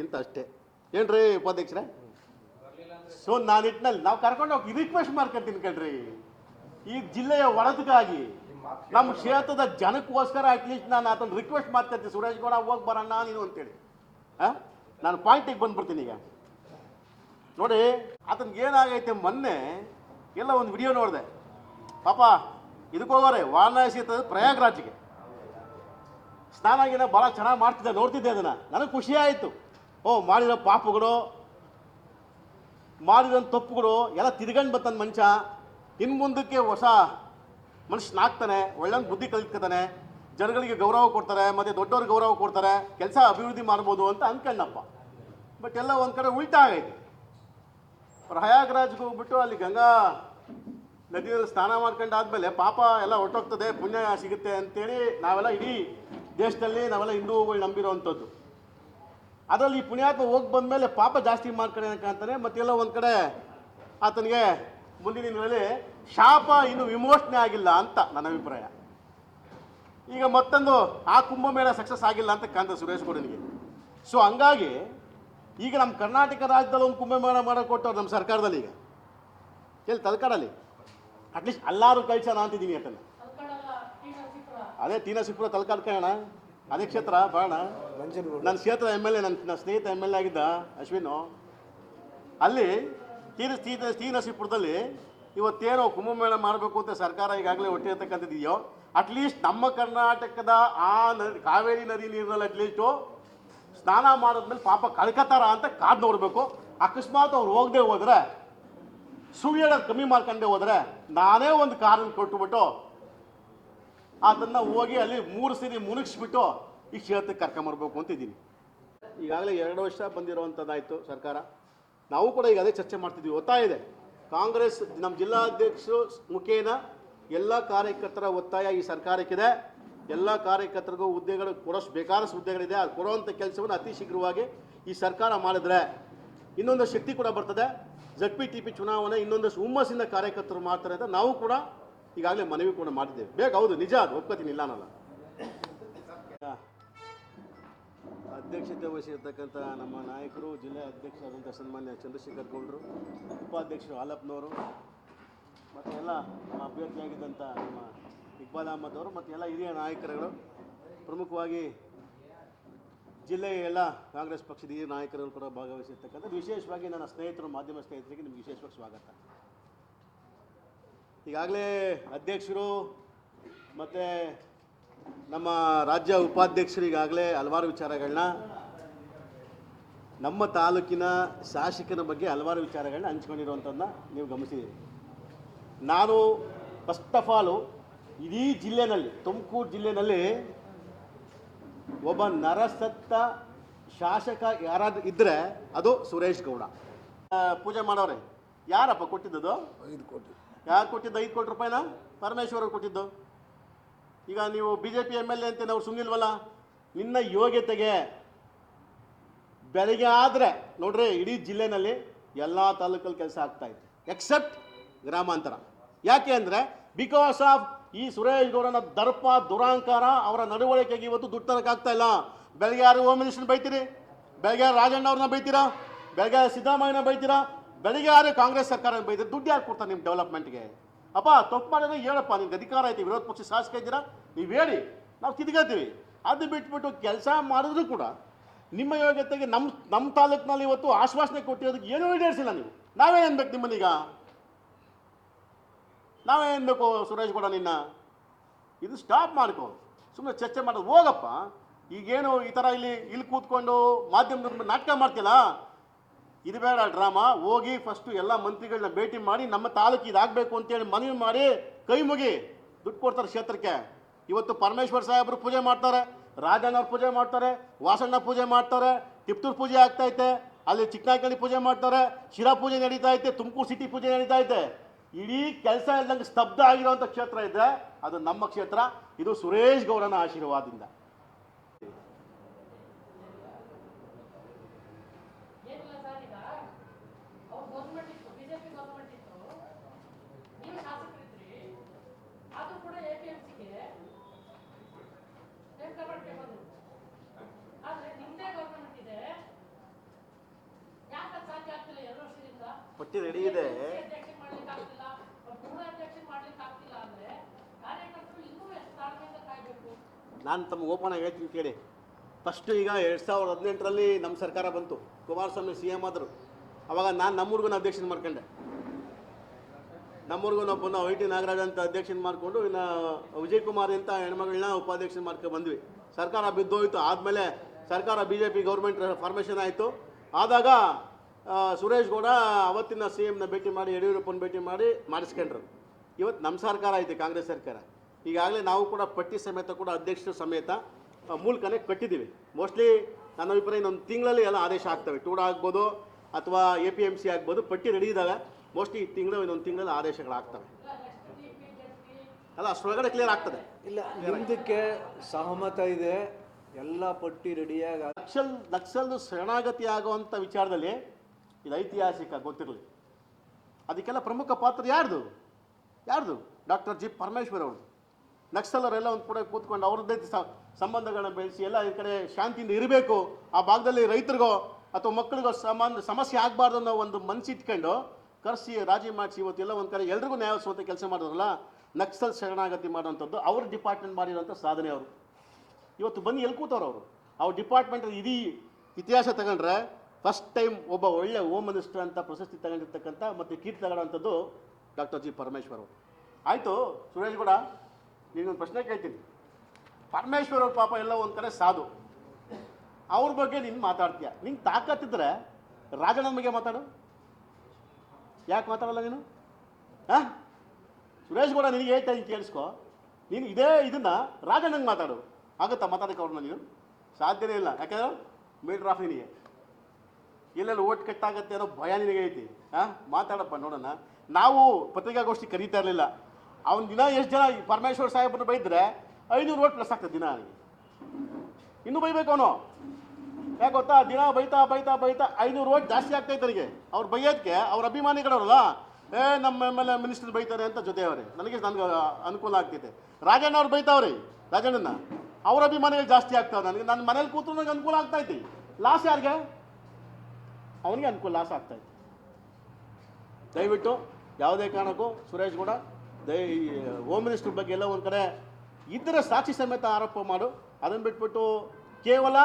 ಅಂತ ಅಷ್ಟೇ. ಏನ್ರಿ ಉಪಾಧ್ಯಕ್ಷರೇ? ಸೊ ನಾನು ಇಟ್ನಲ್ಲಿ ನಾವು ಕರ್ಕೊಂಡು ಹೋಗಿ ರಿಕ್ವೆಸ್ಟ್ ಮಾಡ್ಕೊಂತೀನಿ ಕಣ್ರಿ ಈ ಜಿಲ್ಲೆಯ ಒಳದಕ್ಕಾಗಿ ನಮ್ಮ ಕ್ಷೇತ್ರದ ಜನಕ್ಕೋಸ್ಕರ ಅಟ್ಲೀಸ್ಟ್ ನಾನು ಅದನ್ನ ರಿಕ್ವೆಸ್ಟ್ ಮಾಡ್ಕೊತೀನಿ ಸುರೇಶ್ ಗೌಡ ಹೋಗಿ ಬರೋಣ ನೀನು ಅಂತೇಳಿ. ಹಾಂ ನಾನು ಪಾಯಿಂಟಿಗೆ ಬಂದ್ಬಿಡ್ತೀನಿ ಈಗ. ನೋಡಿ, ಆತನಿಗೆ ಏನಾಗೈತೆ ಮೊನ್ನೆ, ಎಲ್ಲ ಒಂದು ವಿಡಿಯೋ ನೋಡಿದೆ. ಪಾಪ, ಇದಕ್ಕೆ ಹೋಗೋರೆ, ವಾರಣಾಸಿ ಪ್ರಯಾಗ್ರಾಜ್ಗೆ. ಸ್ನಾನ ಗಿನ ಭಾಳ ಚೆನ್ನಾಗಿ ಮಾಡ್ತಿದ್ದೆ, ನೋಡ್ತಿದ್ದೆ ಅದನ್ನು. ನನಗೆ ಖುಷಿ ಆಯಿತು. ಓ, ಮಾಡಿರೋ ಪಾಪಗಳು ಮಾಡಿರೋ ತಪ್ಪುಗಳು ಎಲ್ಲ ತಿರ್ಗಂಡು ಬರ್ತಾನೆ ಮನುಷ್ಯ. ಇನ್ನು ಮುಂದಕ್ಕೆ ಹೊಸ ಮನುಷ್ಯನಾಗ್ತಾನೆ ಒಳ್ಳೆ ಬುದ್ಧಿ ಕಲಿತ್ಕೊತಾನೆ, ಜನಗಳಿಗೆ ಗೌರವ ಕೊಡ್ತಾರೆ, ಮತ್ತೆ ದೊಡ್ಡವ್ರಿಗೆ ಗೌರವ ಕೊಡ್ತಾರೆ, ಕೆಲಸ ಅಭಿವೃದ್ಧಿ ಮಾಡ್ಬೋದು ಅಂತ ಅನ್ಕಂಡಪ್ಪ. ಬಟ್ ಎಲ್ಲ ಒಂದು ಕಡೆ ಉಲ್ಟಾ ಆಗೈತೆ. ಪ್ರಯಾಗ್ರಾಜ್ಗೆ ಹೋಗ್ಬಿಟ್ಟು ಅಲ್ಲಿ ಗಂಗಾ ನದಿಯಲ್ಲಿ ಸ್ನಾನ ಮಾಡ್ಕೊಂಡಾದ್ಮೇಲೆ ಪಾಪ ಎಲ್ಲ ಹೊರಟೋಗ್ತದೆ, ಪುಣ್ಯ ಸಿಗುತ್ತೆ ಅಂತೇಳಿ ನಾವೆಲ್ಲ ಇಡೀ ದೇಶದಲ್ಲಿ ನಾವೆಲ್ಲ ಹಿಂದೂಗಳು ನಂಬಿರೋವಂಥದ್ದು ಅದರಲ್ಲಿ ಈ ಪುಣ್ಯಾತ್ಮ ಹೋಗಿ ಬಂದ ಮೇಲೆ ಪಾಪ ಜಾಸ್ತಿ ಮಾಡ್ಕೊಂಡು ಅಂತಾನೆ ಮತ್ತೆಲ್ಲ ಒಂದು ಕಡೆ ಆತನಿಗೆ ಮುಂದಿನ ದಿನಗಳಲ್ಲಿ ಶಾಪ ಇನ್ನು ವಿಮೋಚನೆ ಆಗಿಲ್ಲ ಅಂತ ನನ್ನ ಅಭಿಪ್ರಾಯ. ಈಗ ಮತ್ತೊಂದು ಆ ಕುಂಭಮೇಳ ಸಕ್ಸಸ್ ಆಗಿಲ್ಲ ಅಂತ ಕಾಣ್ತದೆ ಸುರೇಶ್ ಗೌಡನಿಗೆ ಸೊ ಹಂಗಾಗಿ ಈಗ ನಮ್ಮ ಕರ್ನಾಟಕ ರಾಜ್ಯದಲ್ಲಿ ಒಂದು ಕುಂಭಮೇಳ ಮಾಡಕ್ಕೆ ಕೊಟ್ಟವ್ರು ನಮ್ಮ ಸರ್ಕಾರದಲ್ಲಿ ಈಗ. ಎಲ್ಲಿ ತಲಕಾಡಲ್ಲಿ? ಅಟ್ಲೀಸ್ಟ್ ಎಲ್ಲರೂ ಕಳ್ಸೋಣ ಅಂತಿದ್ದೀನಿ ಅದನ್ನು ಅದೇ ತೀನಸಿಪುರ ತಲಕಾಡ್ಕೋಣ ಅದೇ ಕ್ಷೇತ್ರ, ಬಾಣ. ನನ್ನ ಕ್ಷೇತ್ರ ಎಂ ಎಲ್ ಎ ನನ್ನ ನನ್ನ ಸ್ನೇಹಿತ ಎಂ ಎಲ್ ಎ ಆಗಿದ್ದ ಅಶ್ವಿನು. ಅಲ್ಲಿ ತೀರ ಸ್ಥಿತಿ ಟಿ ನರಸೀಪುರದಲ್ಲಿ ಇವತ್ತೇನೋ ಕುಂಭಮೇಳ ಮಾಡಬೇಕು ಅಂತ ಸರ್ಕಾರ ಈಗಾಗಲೇ ಹೊಟ್ಟಿರ್ತಕ್ಕಂಥದ್ದಿದೆಯೋ ಅಟ್ಲೀಸ್ಟ್ ನಮ್ಮ ಕರ್ನಾಟಕದ ಆ ನದಿ ಕಾವೇರಿ ನದಿ ನೀರಿನಲ್ಲಿ ಅಟ್ಲೀಸ್ಟು ಸ್ನಾನ ಮಾಡಿದ್ಮೇಲೆ ಪಾಪ ಕಳ್ಕತಾರ ಅಂತ ಕಾದು ನೋಡಬೇಕು. ಅಕಸ್ಮಾತ್ ಅವ್ರು ಹೋಗದೆ ಹೋದ್ರೆ, ಸುಳ್ಳು ಕಮ್ಮಿ ಮಾಡ್ಕೊಂಡೆ ಹೋದರೆ ನಾನೇ ಒಂದು ಕಾರನ್ನು ಕೊಟ್ಟುಬಿಟ್ಟು ಅದನ್ನು ಹೋಗಿ ಅಲ್ಲಿ ಮೂರು ಸರಿ ಮುಳುಗಿಸ್ಬಿಟ್ಟು ಈ ಕ್ಷೇತ್ರಕ್ಕೆ ಕರ್ಕೊಂಬರ್ಬೇಕು ಅಂತಿದ್ದೀನಿ ಈಗಾಗಲೇ ಎರಡು ವರ್ಷ ಬಂದಿರುವಂಥದ್ದಾಯಿತು ಸರ್ಕಾರ. ನಾವು ಕೂಡ ಈಗ ಅದೇ ಚರ್ಚೆ ಮಾಡ್ತಿದ್ವಿ. ಒತ್ತಾಯ ಇದೆ. ಕಾಂಗ್ರೆಸ್ ನಮ್ಮ ಜಿಲ್ಲಾಧ್ಯಕ್ಷರು ಮುಖೇನ ಎಲ್ಲ ಕಾರ್ಯಕರ್ತರ ಒತ್ತಾಯ ಈ ಸರ್ಕಾರಕ್ಕಿದೆ. ಎಲ್ಲ ಕಾರ್ಯಕರ್ತರಿಗೂ ಹುದ್ದೆಗಳು ಕೊಡೋಷ್ಟು ಬೇಕಾದಷ್ಟು ಹುದ್ದೆಗಳಿದೆ. ಅದು ಕೊಡುವಂಥ ಕೆಲಸವನ್ನು ಅತಿ ಶೀಘ್ರವಾಗಿ ಈ ಸರ್ಕಾರ ಮಾಡಿದ್ರೆ ಇನ್ನೊಂದು ಶಕ್ತಿ ಕೂಡ ಬರ್ತದೆ. ಜಡ್ ಪಿ ಟಿ ಪಿ ಚುನಾವಣೆ ಇನ್ನೊಂದಷ್ಟು ಹುಮ್ಮಸ್ಸಿಂದ ಕಾರ್ಯಕರ್ತರು ಮಾಡ್ತಾರೆ ಅಂತ ನಾವು ಕೂಡ ಈಗಾಗಲೇ ಮನವಿ ಕೂಡ ಮಾಡಿದ್ದೇವೆ. ಬೇಗ ಹೌದು, ನಿಜ ಅದು, ಒಪ್ಕೋತೀನಿ, ಇಲ್ಲ ಅಧ್ಯಕ್ಷತೆ ವಹಿಸಿರ್ತಕ್ಕಂಥ ನಮ್ಮ ನಾಯಕರು, ಜಿಲ್ಲಾ ಅಧ್ಯಕ್ಷರಾದಂಥ ಸನ್ಮಾನ್ಯ ಚಂದ್ರಶೇಖರ್ ಗೌಡರು, ಉಪಾಧ್ಯಕ್ಷರು ಹಾಲಪ್ಪನವರು, ಮತ್ತು ಎಲ್ಲ ನಮ್ಮ ಅಭ್ಯರ್ಥಿಯಾಗಿದ್ದಂಥ ನಮ್ಮ ಇಕ್ಬಾಲ್ ಅಹಮದ್ ಅವರು, ಮತ್ತು ಎಲ್ಲ ಹಿರಿಯ ನಾಯಕರುಗಳು, ಪ್ರಮುಖವಾಗಿ ಜಿಲ್ಲೆಯ ಎಲ್ಲ ಕಾಂಗ್ರೆಸ್ ಪಕ್ಷದ ಹಿರಿಯ ನಾಯಕರು ಕೂಡ ಭಾಗವಹಿಸಿರ್ತಕ್ಕಂಥ ವಿಶೇಷವಾಗಿ ನನ್ನ ಸ್ನೇಹಿತರು, ಮಾಧ್ಯಮ ಸ್ನೇಹಿತರಿಗೆ ನಿಮ್ಗೆ ವಿಶೇಷವಾಗಿ ಸ್ವಾಗತ. ಈಗಾಗಲೇ ಅಧ್ಯಕ್ಷರು ಮತ್ತು ನಮ್ಮ ರಾಜ್ಯ ಉಪಾಧ್ಯಕ್ಷರು ಈಗಾಗಲೇ ಹಲವಾರು ವಿಚಾರಗಳನ್ನ ನಮ್ಮ ತಾಲೂಕಿನ ಶಾಸಕನ ಬಗ್ಗೆ ಹಲವಾರು ವಿಚಾರಗಳನ್ನ ಹಂಚ್ಕೊಂಡಿರುವಂಥದ್ದನ್ನ ನೀವು ಗಮನಿಸಿದ್ದೀರಿ. ನಾನು ಫಸ್ಟ್ ಆಫ್ ಆಲು ಇಡೀ ಜಿಲ್ಲೆನಲ್ಲಿ, ತುಮಕೂರು ಜಿಲ್ಲೆನಲ್ಲಿ ಒಬ್ಬ ನರಸತ್ತ ಶಾಸಕ ಯಾರಾದ್ರೂ ಇದ್ದರೆ ಅದು ಸುರೇಶ್ ಗೌಡ. ಪೂಜೆ ಮಾಡೋರೆ. ಯಾರಪ್ಪ ಕೊಟ್ಟಿದ್ದದು? ಐದು ಕೋಟಿ. ಯಾರು ಕೊಟ್ಟಿದ್ದು? ಐದು ಕೋಟಿ ರೂಪಾಯಿನ? ಪರಮೇಶ್ವರ್ ಕೊಟ್ಟಿದ್ದು. ಈಗ ನೀವು B J P M L A ಅಂತ ನಾವು ಸುಮ್ಮನಿಲ್ವಲ್ಲ ನಿನ್ನ ಯೋಗ್ಯತೆಗೆ ಬೆಳಗ್ಗೆ ಆದರೆ, ನೋಡ್ರಿ, ಇಡೀ ಜಿಲ್ಲೆನಲ್ಲಿ ಎಲ್ಲ ತಾಲೂಕಲ್ಲಿ ಕೆಲಸ ಆಗ್ತಾ ಇದೆ ಎಕ್ಸೆಪ್ಟ್ ಗ್ರಾಮಾಂತರ. ಯಾಕೆ ಅಂದರೆ ಬಿಕಾಸ್ ಆಫ್ ಈ ಸುರೇಶ್ ಗೌಡನ ದರ್ಪ, ದುರಾಂಕಾರ, ಅವರ ನಡವಳಿಕೆಗೆ ಇವತ್ತು ದುಡ್ಡು ತರೋಕ್ಕಾಗ್ತಾ ಇಲ್ಲ. ಬೆಳಗ್ಗೆ ಯಾರು ಹೋಮ್ ಮಿನಿಸ್ಟರ್ ಬೈತೀರಿ? ಬೆಳಗ್ಗೆ ರಾಜಣ್ಣ ಅವ್ರನ್ನ ಬೈತೀರಾ? ಬೆಳಗ್ಗೆ ಸಿದ್ದರಾಮಯ್ಯನ ಬೈತೀರಾ? ಬೆಳಗ್ಗೆ ಯಾರು ಕಾಂಗ್ರೆಸ್ ಸರ್ಕಾರ ಬೈದ್ರೆ ದುಡ್ಡು ಯಾರು ಕೊಡ್ತಾರೆ ನಿಮ್ಮ ಡೆವಲಪ್ಮೆಂಟ್ಗೆ ಅಪ್ಪ, ತಪ್ಪು ಮಾಡಿದ್ರೆ ಹೇಳಪ್ಪ ನಿಮ್ಗೆ ಅಧಿಕಾರ ಐತಿ, ವಿರೋಧ ಪಕ್ಷ ಶಾಸಕ ಇದ್ದೀರಾ? ನೀವು ಹೇಳಿ. ನಾವು ತಿದ್ಕೋತೀವಿ ಅದು ಬಿಟ್ಬಿಟ್ಟು ಕೆಲಸ ಮಾಡಿದ್ರು ಕೂಡ ನಿಮ್ಮ ಯೋಗ್ಯತೆಗೆ ನಮ್ಮ ನಮ್ಮ ತಾಲೂಕಿನಲ್ಲಿ ಇವತ್ತು ಆಶ್ವಾಸನೆ ಕೊಟ್ಟಿರೋದಕ್ಕೆ ಏನೂ ಈಡೇರಿಸಿಲ್ಲ ನೀವು. ನಾವೇ ಅನ್ಬೇಕು ನಿಮ್ಮನೀಗ ನಾವೇ ಅನ್ಬೇಕು ಸುರೇಶ್ ಗೌಡ ನಿನ್ನ? ಇದು ಸ್ಟಾಪ್ ಮಾಡ್ಕೋ. ಸುಮ್ಮನೆ ಚರ್ಚೆ ಮಾಡೋದು ಹೋಗಪ್ಪ. ಈಗೇನು ಈ ಥರ ಇಲ್ಲಿ ಇಲ್ಲಿ ಕೂತ್ಕೊಂಡು ಮಾಧ್ಯಮದ ಮುಂದೆ ನಾಟಕ ಮಾಡ್ತಿಲ್ಲ ಇದು ಬೇಡ ಡ್ರಾಮಾ. ಹೋಗಿ ಫಸ್ಟು ಎಲ್ಲ ಮಂತ್ರಿಗಳನ್ನ ಭೇಟಿ ಮಾಡಿ ನಮ್ಮ ತಾಲೂಕು ಇದಾಗಬೇಕು ಅಂತೇಳಿ ಮನವಿ ಮಾಡಿ ಕೈ ಮುಗಿ ದುಡ್ಡು ಕೊಡ್ತಾರೆ ಕ್ಷೇತ್ರಕ್ಕೆ. ಇವತ್ತು ಪರಮೇಶ್ವರ್ ಸಾಹೇಬರು ಪೂಜೆ ಮಾಡ್ತಾರೆ ರಾಜಣ್ಣವ್ರು ಪೂಜೆ ಮಾಡ್ತಾರೆ, ವಾಸಣ್ಣ ಪೂಜೆ ಮಾಡ್ತಾರೆ, ತಿಪ್ತೂರು ಪೂಜೆ ಆಗ್ತೈತೆ ಅಲ್ಲಿ ಚಿಕ್ಕನಾಯಕಳ್ಳಿ ಪೂಜೆ ಮಾಡ್ತಾರೆ, ಶಿರಾ ಪೂಜೆ ನಡೀತಾ ಐತೆ, ತುಮಕೂರು ಸಿಟಿ ಪೂಜೆ ನಡೀತಾ ಐತೆ. ಇಡೀ ಕೆಲಸ ಇಲ್ಲದಂಗೆ ಸ್ತಬ್ಧ ಆಗಿರುವಂಥ ಕ್ಷೇತ್ರ ಇದೆ, ಅದು ನಮ್ಮ ಕ್ಷೇತ್ರ, ಇದು ಸುರೇಶ್ ಗೌಡನ ಆಶೀರ್ವಾದದಿಂದ ಏನಿಲ್ಲ ಸರ್ ಈಗ ಅವ್ರು ಗೌರ್ಮೆಂಟ್ ಇತ್ತು ಬಿಜೆಪಿ ಗೌರ್ಮೆಂಟ್ ಇತ್ತು ನೀವು ಶಾಸಕರಿದ್ರಿ ಅದು ಕೂಡ ಎ ಪಿ ಎಂ ಸಿಗೆ ಕರ್ನಾಟಕ ಬಂದ್ರು ಆದ್ರೆ ನಿಮ್ದೇ ಗೌರ್ಮೆಂಟ್ ಇದೆ ಪಟ್ಟಿ ರೆಡಿ ಇದೆ ಅಧ್ಯಕ್ಷ ಮಾಡ್ಲಿಕ್ಕೆ ಆಗ್ತಿಲ್ಲ ಪೂರ್ಣ ಅಧ್ಯಕ್ಷ ಮಾಡ್ಲಿಕ್ಕೆ ಆಗ್ತಿಲ್ಲ ಅಂದ್ರೆ ಕಾರ್ಯಕರ್ತರು ಇನ್ನೂ ಎಷ್ಟು ರೆಡಿ ಇದೆ ನಾನು ತಮ್ಮ ಓಪನ್ ಆಗಿ ಹೇಳ್ತೀನಿ ಕೇಳಿ. ಫಸ್ಟು ಈಗ ಎರಡು ಸಾವಿರದ ಹದಿನೆಂಟರಲ್ಲಿ ನಮ್ಮ ಸರ್ಕಾರ ಬಂತು. ಕುಮಾರಸ್ವಾಮಿ ಸಿ ಎಂ ಆದರು. ಅವಾಗ ನಾನು ನಮ್ಮೂರ್ಗು ಅಧ್ಯಕ್ಷನ ಮಾಡ್ಕೊಂಡೆ. ನಮ್ಮೂರ್ಗು ಪುನಃ ಐ ಟಿ ನಾಗರಾಜ್ ಅಂತ ಅಧ್ಯಕ್ಷನ ಮಾಡಿಕೊಂಡು ಇನ್ನು ವಿಜಯ್ ಕುಮಾರ್ ಅಂತ ಹೆಣ್ಮಗಳನ್ನ ಉಪಾಧ್ಯಕ್ಷನ ಮಾಡ್ಕೊಂಡು ಬಂದ್ವಿ. ಸರ್ಕಾರ ಬಿದ್ದೋಯ್ತು. ಆದಮೇಲೆ ಸರ್ಕಾರ B J P government formation ಆಯಿತು. ಆದಾಗ ಸುರೇಶ್ ಗೌಡ ಅವತ್ತಿನ ಸಿ ಎಮ್ನ ಭೇಟಿ ಮಾಡಿ ಯಡಿಯೂರಪ್ಪನ ಭೇಟಿ ಮಾಡಿ ಮಾಡಿಸ್ಕೊಂಡ್ರು. ಇವತ್ತು ನಮ್ಮ ಸರ್ಕಾರ ಐತೆ ಕಾಂಗ್ರೆಸ್ ಸರ್ಕಾರ. ಈಗಾಗಲೇ ನಾವು ಕೂಡ ಪಟ್ಟಿ ಸಮೇತ ಕೂಡ ಅಧ್ಯಕ್ಷರು ಸಮೇತ ಮೂಲಕನೇ ಕಟ್ಟಿದ್ದೀವಿ. ಮೋಸ್ಟ್ಲಿ ನನ್ನ ಅಭಿಪ್ರಾಯ ಇನ್ನೊಂದು ತಿಂಗಳಲ್ಲಿ ಎಲ್ಲ ಆದೇಶ ಆಗ್ತವೆ. ಟೂಡ ಆಗ್ಬೋದು ಅಥವಾ ಎ ಪಿ ಎಂ ಸಿ ಆಗ್ಬೋದು ಪಟ್ಟಿ ರೆಡಿ ಇದ್ದಾಗ ಮೋಸ್ಟ್ಲಿ ಈ ತಿಂಗಳು ಇನ್ನೊಂದು ತಿಂಗಳಲ್ಲಿ ಆದೇಶಗಳಾಗ್ತವೆ ಅಲ್ಲ ಅಷ್ಟರೊಳಗಡೆ ಕ್ಲಿಯರ್ ಆಗ್ತದೆ. ಇಲ್ಲ ಹಿಂದಕ್ಕೆ ಸಹಮತ ಇದೆ. ಎಲ್ಲ ಪಟ್ಟಿ ರೆಡಿಯಾಗ ನಕ್ಸಲ್ ನಕ್ಸಲ್ ಶರಣಾಗತಿ ಆಗುವಂಥ ವಿಚಾರದಲ್ಲಿ ಇದು ಐತಿಹಾಸಿಕ ಗೊತ್ತಿರಲಿ. ಅದಕ್ಕೆಲ್ಲ ಪ್ರಮುಖ ಪಾತ್ರ ಯಾರ್ದು? ಯಾರ್ದು? ಡಾಕ್ಟರ್ ಜಿ ಪರಮೇಶ್ವರ್ ಅವ್ರದ್ದು. ನಕ್ಸಲರೆಲ್ಲ ಒಂದು ಕೂಡ ಕೂತ್ಕೊಂಡು ಅವ್ರದ್ದೇ ಸಂಬಂಧಗಳನ್ನ ಬೆಳೆಸಿ ಎಲ್ಲ ಈ ಕಡೆ ಶಾಂತಿಯಿಂದ ಇರಬೇಕು. ಆ ಭಾಗದಲ್ಲಿ ರೈತರಿಗೋ ಅಥವಾ ಮಕ್ಕಳಿಗೋ ಸಮಾನ ಸಮಸ್ಯೆ ಆಗಬಾರ್ದು ಅನ್ನೋ ಒಂದು ಮನಸ್ಸಿಟ್ಕೊಂಡು ಕರೆಸಿ, ರಾಜಿ ಮಾಡಿಸಿ ಇವತ್ತೆಲ್ಲ ಒಂದು ಕಡೆ ಎಲ್ರಿಗೂ ನ್ಯಾಯ ಕೆಲಸ ಮಾಡಿದ್ರಲ್ಲ, ನಕ್ಸಲ್ ಶರಣಾಗತಿ ಮಾಡುವಂಥದ್ದು ಅವ್ರ ಡಿಪಾರ್ಟ್ಮೆಂಟ್ ಮಾಡಿರೋಂಥ ಸಾಧನೆ ಅವರು. ಇವತ್ತು ಬನ್ನಿ ಎಲ್ಲಿ ಕೂತವ್ರು ಅವರು. ಅವ್ರ ಡಿಪಾರ್ಟ್ಮೆಂಟ್ ಇಡೀ ಇತಿಹಾಸ ತಗೊಂಡ್ರೆ ಫಸ್ಟ್ ಟೈಮ್ ಒಬ್ಬ ಒಳ್ಳೆ ಹೋಮ್ ಮಿನಿಸ್ಟರ್ ಅಂತ ಪ್ರಶಸ್ತಿ ತಗೊಂಡಿರ್ತಕ್ಕಂಥ ಮತ್ತು ಕೀರ್ತಿ ತಗೊಳ್ಳೋವಂಥದ್ದು ಡಾಕ್ಟರ್ ಜಿ ಪರಮೇಶ್ವರ್. ಆಯಿತು, ಸುರೇಶ್ ಕೂಡ, ನೀನೊಂದು ಪ್ರಶ್ನೆ ಕೇಳ್ತೀನಿ. ಪರಮೇಶ್ವರ್ ಅವ್ರ ಪಾಪ ಎಲ್ಲ ಒಂದು ಕಡೆ ಸಾಧು. ಅವ್ರ ಬಗ್ಗೆ ನೀನು ಮಾತಾಡ್ತೀಯ? ನಿಂಗೆ ತಾಕತ್ತಿದ್ರೆ ರಾಜಣ್ಣನ ಬಗ್ಗೆ ಮಾತಾಡು. ಯಾಕೆ ಮಾತಾಡಲ್ಲ ನೀನು? ಹಾಂ? ಸುರೇಶ್ ಕೂಡ ನಿನಗೆ ಹೇಳ್ತಾ ನೀನು ಕೇಳಿಸ್ಕೊ. ನೀನು ಇದೇ ಇದನ್ನ ರಾಜಣ್ಣಂಗೆ ಮಾತಾಡು. ಆಗುತ್ತಾ ಮಾತಾಡೋಕೆ ಅವ್ರನ್ನ ನೀನು? ಸಾಧ್ಯನೇ ಇಲ್ಲ. ಯಾಕಂದ್ರೆ ಮೀಟರ್ ಆಫ್ ನಿನಗೆ. ಎಲ್ಲೆಲ್ಲಿ ಓಟ್ ಕಟ್ಟಾಗತ್ತೆ ಅನ್ನೋ ಭಯ ನಿನಗೆ ಐತಿ? ಹಾಂ ಮಾತಾಡಪ್ಪ, ನೋಡೋಣ. ನಾವು ಪತ್ರಿಕಾಗೋಷ್ಠಿ ಕರೀತಾ ಇರಲಿಲ್ಲ. ಅವ್ನ ದಿನ ಎಷ್ಟು ಜನ ಪರಮೇಶ್ವರ್ ಸಾಹೇಬ್ರನ್ನ ಬೈದ್ರೆ ಐನೂರು ಓಟ್ ಪ್ಲಸ್ ಆಗ್ತದೆ ದಿನ ಅವನಿಗೆ. ಇನ್ನೂ ಬೈಬೇಕು ಅವನು. ಯಾಕೆ ಗೊತ್ತಾ? ದಿನ ಬೈತಾ ಬೈತಾ ಬೈತಾ ಐನೂರು ಓಟ್ ಜಾಸ್ತಿ ಆಗ್ತೈತೆ ಅವರಿಗೆ ಅವ್ರು ಬೈಯೋದಕ್ಕೆ ಅವ್ರ ಅಭಿಮಾನಿಗಳವ್ರಲ್ಲ? ಏ, ನಮ್ಮ ಎಂ ಎಲ್ ಎ ಮಿನಿಸ್ಟರ್ ಬೈತಾರೆ ಅಂತ ಜೊತೆ ಅವರೇ. ನನಗೆ ನನಗೆ ಅನುಕೂಲ ಆಗ್ತೈತೆ. ರಾಜಣ್ಣ ಅವ್ರು ಬೈತಾವ್ರಿ ರಾಜಣ್ಣನ ಅವ್ರ ಅಭಿಮಾನಿಗಳು ಜಾಸ್ತಿ ಆಗ್ತಾವೆ ನನಗೆ ನನ್ನ ಮನೇಲಿ ಕೂತು ನನಗೆ ಅನುಕೂಲ ಆಗ್ತೈತಿ ಲಾಸ್ ಯಾರಿಗೆ? ಅವನಿಗೆ ಅನುಕೂಲ ಲಾಸ್ ಇತ್ತು. ದಯವಿಟ್ಟು ಯಾವುದೇ ಕಾರಣಕ್ಕೂ ಸುರೇಶ್ ಗೌಡ ದಯ ಹೋಮ್ ಮಿನಿಸ್ಟರ್ ಬಗ್ಗೆ ಎಲ್ಲ ಒಂದು ಕಡೆ ಇದ್ದರೆ ಸಾಕ್ಷಿ ಸಮೇತ ಆರೋಪ ಮಾಡು. ಅದನ್ನು ಬಿಟ್ಬಿಟ್ಟು ಕೇವಲ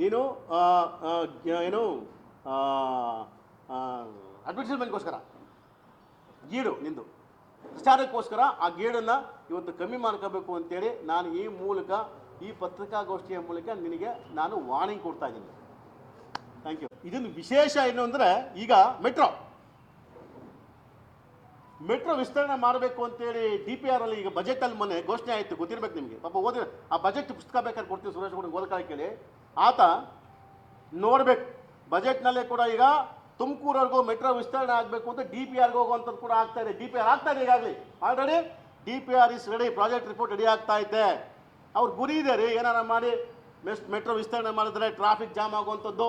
ನೀನು ಏನು ಅಡ್ವರ್ಟೈಸ್ಮೆಂಟ್ಗೋಸ್ಕರ ಗೀಡು ನಿಂದು. ಪ್ರಚಾರಕ್ಕೋಸ್ಕರ ಆ ಗೀಡನ್ನು ಇವತ್ತು ಕಮ್ಮಿ ಮಾಡ್ಕೋಬೇಕು ಅಂತೇಳಿ ನಾನು ಈ ಮೂಲಕ, ಈ ಪತ್ರಿಕಾಗೋಷ್ಠಿಯ ಮೂಲಕ ನಿನಗೆ ನಾನು ವಾರ್ನಿಂಗ್ ಕೊಡ್ತಾ ಇದ್ದೀನಿ. ಥ್ಯಾಂಕ್ ಯು ಇದನ್ನು ವಿಶೇಷ ಏನು ಅಂದರೆ ಈಗ ಮೆಟ್ರೋ. ಮೆಟ್ರೋ ವಿಸ್ತರಣೆ ಮಾಡಬೇಕು ಅಂತೇಳಿ ಡಿ ಪಿ ಆರ್ ಅಲ್ಲಿ ಈಗ ಬಜೆಟ್ ಅಲ್ಲಿ ಮೊನ್ನೆ ಘೋಷಣೆ ಆಯಿತು. ಗೊತ್ತಿರ್ಬೇಕು ನಿಮಗೆ. ಪಾಪ ಓದಿ ಆ ಬಜೆಟ್ ಪುಸ್ತಕ ಬೇಕಾದ್ರೆ ಕೊಡ್ತೀವಿ ಸುರೇಶ್ ಗೌಡ ಓದ್ಕೊಳ್ಳಿ ಕೇಳಿ ಆತ ನೋಡ್ಬೇಕು. ಬಜೆಟ್ನಲ್ಲೇ ಕೂಡ ಈಗ ತುಮಕೂರವರೆಗೂ ಮೆಟ್ರೋ ವಿಸ್ತರಣೆ ಆಗಬೇಕು ಅಂತ ಡಿ ಪಿ ಆರ್ಗೆ ಹೋಗುವಂಥದ್ದು ಕೂಡ ಆಗ್ತಾ ಇದೆ. ಡಿ ಪಿ ಆರ್ ಆಗ್ತಾ ಇದೆ ಈಗಾಗಲೇ. Already D P R is ready project report ready ಆಗ್ತಾ ಇದೆ. ಅವ್ರ ಗುರಿ ಇದೆ ರೀ. ಏನಾರ ಮಾಡಿ ಮೆಸ್ ಮೆಟ್ರೋ ವಿಸ್ತರಣೆ ಮಾಡಿದ್ರೆ ಟ್ರಾಫಿಕ್ ಜಾಮ್ ಆಗುವಂಥದ್ದು.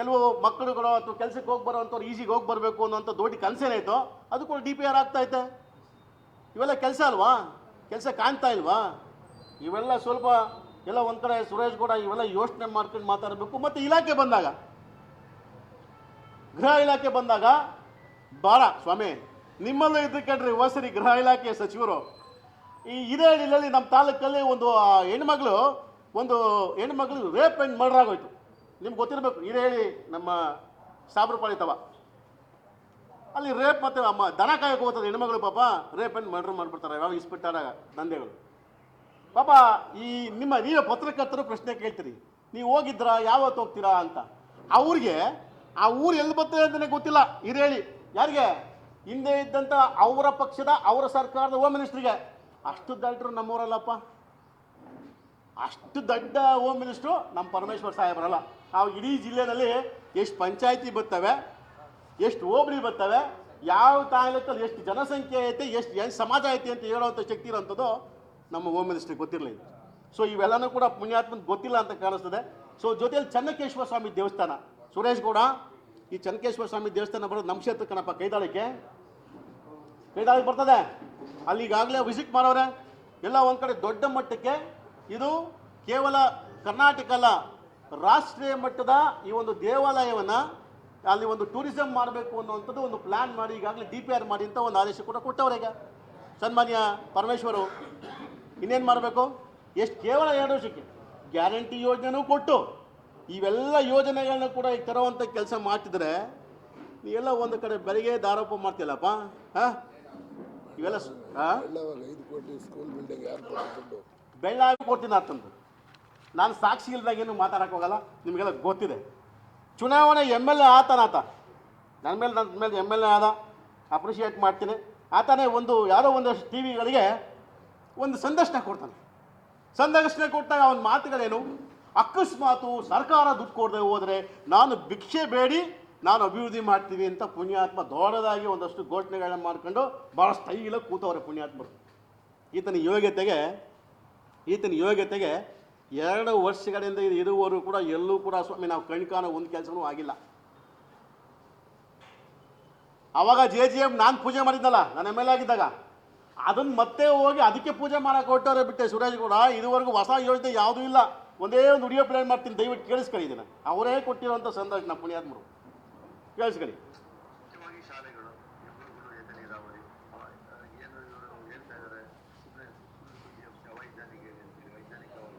ಕೆಲವು ಮಕ್ಕಳುಗಳು ಅಥವಾ ಕೆಲಸಕ್ಕೆ ಹೋಗಿ ಬರೋವಂಥವ್ರು ಈಸಿಗೆ ಹೋಗಿ ಬರಬೇಕು ಅನ್ನೋಂಥ ದೊಡ್ಡ ಕನಸೇನಾಯಿತು ಅದು ಕೂಡ ಡಿ ಪಿ ಆರ್ ಆಗ್ತೈತೆ ಇವೆಲ್ಲ ಕೆಲಸ ಅಲ್ವಾ? ಕೆಲಸ ಕಾಣ್ತಾ ಇಲ್ವಾ? ಇವೆಲ್ಲ ಸ್ವಲ್ಪ ಎಲ್ಲ ಒಂದು ಕಡೆ ಸುರೇಶ್ ಕೂಡ ಇವೆಲ್ಲ ಯೋಚನೆ ಮಾಡ್ಕೊಂಡು ಮಾತಾಡಬೇಕು. ಮತ್ತು ಇಲಾಖೆ ಬಂದಾಗ, ಗೃಹ ಇಲಾಖೆ ಬಂದಾಗ, ಬಾಳ ಸ್ವಾಮಿ, ನಿಮ್ಮಲ್ಲೂ ಇದ್ದಕ್ಕಂಡ್ರಿ ಹೊಸರಿ ಗೃಹ ಇಲಾಖೆ ಸಚಿವರು. ಈ ಇದೇ ಹಳ್ಳಿಯಲ್ಲಿ ನಮ್ಮ ತಾಲೂಕಲ್ಲಿ ಒಂದು ಹೆಣ್ಮಗಳು ಒಂದು ಹೆಣ್ಮಗಳು ರೇಪ್ ಆ್ಯಂಡ್ ಮರ್ಡರ್ ಆಗೋಯ್ತು. ನಿಮ್ಗೆ ಗೊತ್ತಿರಬೇಕು ಹೇಳಿ ನಮ್ಮ ಸಾಬ್ರಪಾಳಿ ತವ ಅಲ್ಲಿ ರೇಪ್ ಮತ್ತೆ ಅಮ್ಮ ದನ ಕಾಯಕ್ಕೆ ಹೋಗ್ತದೆ ಹೆಣ್ಮಗಳು ಪಾಪ, ರೇಪ್ ಅಂಡ್ ಮರ್ಡರ್ ಮಾಡಿಬಿಡ್ತಾರೆ, ಯಾವಾಗ ಇಸ್ಪಿಟ್ಟಾರ ದಂಧೆಗಳು. ಪಾಪ, ಈ ನಿಮ್ಮ, ನೀವೇ ಪತ್ರಕರ್ತರು ಪ್ರಶ್ನೆ ಕೇಳ್ತೀರಿ, ನೀವು ಹೋಗಿದ್ರಾ, ಯಾವತ್ತು ಹೋಗ್ತೀರಾ ಅಂತ. ಅವ್ರಿಗೆ, ಆ ಊರು ಎಲ್ಲಿ ಬರ್ತದೆ ಅಂತಲೇ ಗೊತ್ತಿಲ್ಲ, ಹಿರೇಳಿ. ಯಾರಿಗೆ? ಹಿಂದೆ ಇದ್ದಂಥ ಅವರ ಪಕ್ಷದ, ಅವರ ಸರ್ಕಾರದ ಹೋಮ್ ಮಿನಿಸ್ಟ್ರಿಗೆ ಅಷ್ಟು ದಡ್ಡರು ನಮ್ಮೂರಲ್ಲಪ್ಪ. ಅಷ್ಟು ದೊಡ್ಡ ಹೋಮ್ ಮಿನಿಸ್ಟ್ರು ನಮ್ಮ ಪರಮೇಶ್ವರ್ ಸಾಹೇಬರಲ್ಲ. ನಾವು ಇಡೀ ಜಿಲ್ಲೆಯಲ್ಲಿ ಎಷ್ಟು ಪಂಚಾಯತಿ ಬರ್ತವೆ, ಎಷ್ಟು ಹೋಬಳಿ ಬರ್ತವೆ, ಯಾವ ತಾಲೂಕಲ್ಲಿ ಎಷ್ಟು ಜನಸಂಖ್ಯೆ ಐತೆ, ಎಷ್ಟು ಏನು ಸಮಾಜ ಐತೆ ಅಂತ ಹೇಳೋವಂಥ ಶಕ್ತಿ ಇರೋಂಥದ್ದು ನಮ್ಮ ಹೋಮ್ ಮಿನಿಸ್ಟ್ರಿಗೆ ಗೊತ್ತಿರಲಿಲ್ಲ. ಸೊ ಇವೆಲ್ಲನೂ ಕೂಡ ಪುಣ್ಯಾತ್ಮನ್ ಗೊತ್ತಿಲ್ಲ ಅಂತ ಕಾಣಿಸ್ತದೆ. ಸೊ ಜೊತೆಯಲ್ಲಿ ಚನ್ನಕೇಶ್ವರ ಸ್ವಾಮಿ ದೇವಸ್ಥಾನ. ಸುರೇಶ್ ಗೌಡ, ಈ ಚನ್ನಕೇಶ್ವರ ಸ್ವಾಮಿ ದೇವಸ್ಥಾನ ಬರೋದು ನಮ್ಮ ಕ್ಷೇತ್ರ ಕಣಪ್ಪ, ಕೈದಾಳಕ್ಕೆ. ಕೈದಾಳಕ್ಕೆ ಬರ್ತದೆ. ಅಲ್ಲಿಗಾಗಲೇ ವಿಸಿಟ್ ಮಾಡೋರೆ. ಎಲ್ಲ ಒಂದು ಕಡೆ ದೊಡ್ಡ ಮಟ್ಟಕ್ಕೆ ಇದು ಕೇವಲ ಕರ್ನಾಟಕ ರಾಷ್ಟ್ರೀಯ ಮಟ್ಟದ ಈ ಒಂದು ದೇವಾಲಯವನ್ನು ಅಲ್ಲಿ ಒಂದು ಟೂರಿಸಂ ಮಾಡಬೇಕು ಅನ್ನುವಂಥದ್ದು ಒಂದು ಪ್ಲ್ಯಾನ್ ಮಾಡಿ, ಈಗಾಗಲೇ ಡಿ ಪಿ ಆರ್ ಮಾಡಿ ಅಂತ ಒಂದು ಆದೇಶ ಕೂಡ ಕೊಟ್ಟವ್ರೆ ಈಗ. ಸನ್ಮಾನ್ಯ ಪರಮೇಶ್ವರು, ಇನ್ನೇನು ಮಾಡಬೇಕು? ಎಷ್ಟು ಕೇವಲ ಎರಡು ವರ್ಷಕ್ಕೆ ಗ್ಯಾರಂಟಿ ಯೋಜನೆನೂ ಕೊಟ್ಟು, ಇವೆಲ್ಲ ಯೋಜನೆಗಳನ್ನ ಕೂಡ ಈಗ ತರುವಂಥ ಕೆಲಸ ಮಾಡ್ತಿದ್ರೆ ನೀವೆಲ್ಲ ಒಂದು ಕಡೆ ಬೆಳಿಗ್ಗೆ ದಾರೋಪ ಮಾಡ್ತಿಲ್ಲಪ್ಪ ಹಾಂ? ಇವೆಲ್ಲ ಹಾಂ? ಬೆಳ್ಳಾಗಿ ಕೊಡ್ತೀನಿ ಅಂತಂದು ನಾನು ಸಾಕ್ಷಿ ಇಲ್ದಾಗ ಏನು ಮಾತಾಡಕ್ಕೆ ಹೋಗಲ್ಲ, ನಿಮಗೆಲ್ಲ ಗೊತ್ತಿದೆ. ಚುನಾವಣೆ ಎಂ ಎಲ್ ಎ ಆತನಾತ ನನ್ನ ಮೇಲೆ ನನ್ನ ಮೇಲೆ ಎಂ ಎಲ್ ಎ ಆದ ಅಪ್ರಿಷಿಯೇಟ್ ಮಾಡ್ತೀನಿ. ಆತನೇ ಒಂದು, ಯಾರೋ ಒಂದಷ್ಟು ಟಿ ವಿಗಳಿಗೆ ಒಂದು ಸಂದರ್ಶನ ಕೊಡ್ತಾನೆ. ಸಂದರ್ಶನ ಕೊಟ್ಟಾಗ ಅವನ ಮಾತುಗಳೇನು? ಅಕಸ್ಮಾತು ಸರ್ಕಾರ ದುಡ್ಡು ಕೊಡದೆ ಹೋದರೆ ನಾನು ಭಿಕ್ಷೆ ಬೇಡಿ, ನಾನು ಅಭಿವೃದ್ಧಿ ಮಾಡ್ತೀವಿ ಅಂತ ಪುಣ್ಯಾತ್ಮ ದೊಡ್ಡದಾಗಿ ಒಂದಷ್ಟು ಘೋಷಣೆಗಳನ್ನ ಮಾಡ್ಕೊಂಡು ಭಾಳ ಸ್ಥೈಲ ಕೂತವ್ರೆ ಪುಣ್ಯಾತ್ಮರು. ಈತನ ಯೋಗ್ಯತೆಗೆ ಈತನ ಯೋಗ್ಯತೆಗೆ ಎರಡು ವರ್ಷಗಳಿಂದ ಇದು ಕೂಡ ಎಲ್ಲೂ ಕೂಡ ಸ್ವಾಮಿ, ನಾವು ಕಣ್ಕಾಣೋ ಒಂದು ಕೆಲಸನೂ ಆಗಿಲ್ಲ. ಅವಾಗ ಜೆ ಜಿ ಎಂ ನಾನು ಪೂಜೆ ಮಾಡಿದ್ನಲ್ಲ ನಾನು ಎಂ ಎಲ್ ಆಗಿದ್ದಾಗ. ಅದನ್ನು ಮತ್ತೆ ಹೋಗಿ ಅದಕ್ಕೆ ಪೂಜೆ ಮಾಡೋಕೆ ಹೊಟ್ಟವ್ರೆ ಬಿಟ್ಟೆ ಸುರೇಶ್ ಕೂಡ ಇದುವರೆಗೂ ಹೊಸ ಯೋಜನೆ ಯಾವುದೂ ಇಲ್ಲ. ಒಂದೇ ಒಂದು ವಿಡಿಯೋ ಪ್ಲಾನ್ ಮಾಡ್ತೀನಿ, ದಯವಿಟ್ಟು ಕೇಳಿಸ್ಕೊಳ್ಳಿ ಇದನ್ನು. ಅವರೇ ಕೊಟ್ಟಿರುವಂಥ ಸಂದರ್ಶನ, ಪುಣ್ಯಾತ್ಮರು. ಕೇಳಿಸ್ಕೊಳ್ಳಿ ಮುಖ್ಯವಾಗಿ ಶಾಲೆಗಳು ಗುರುಗಳು ಏತ ನೀರಾವರಿ ಅವ- ಏನು ಇವರು ಹೇಳ್ತಾ ಇದ್ದಾರೆ ಸುಮ್ಮನೆ ಅವೈಜ್ಞಾನಿಕ ಹೇಳ್ತೀರಿ ವೈಜ್ಞಾನಿಕವಾದ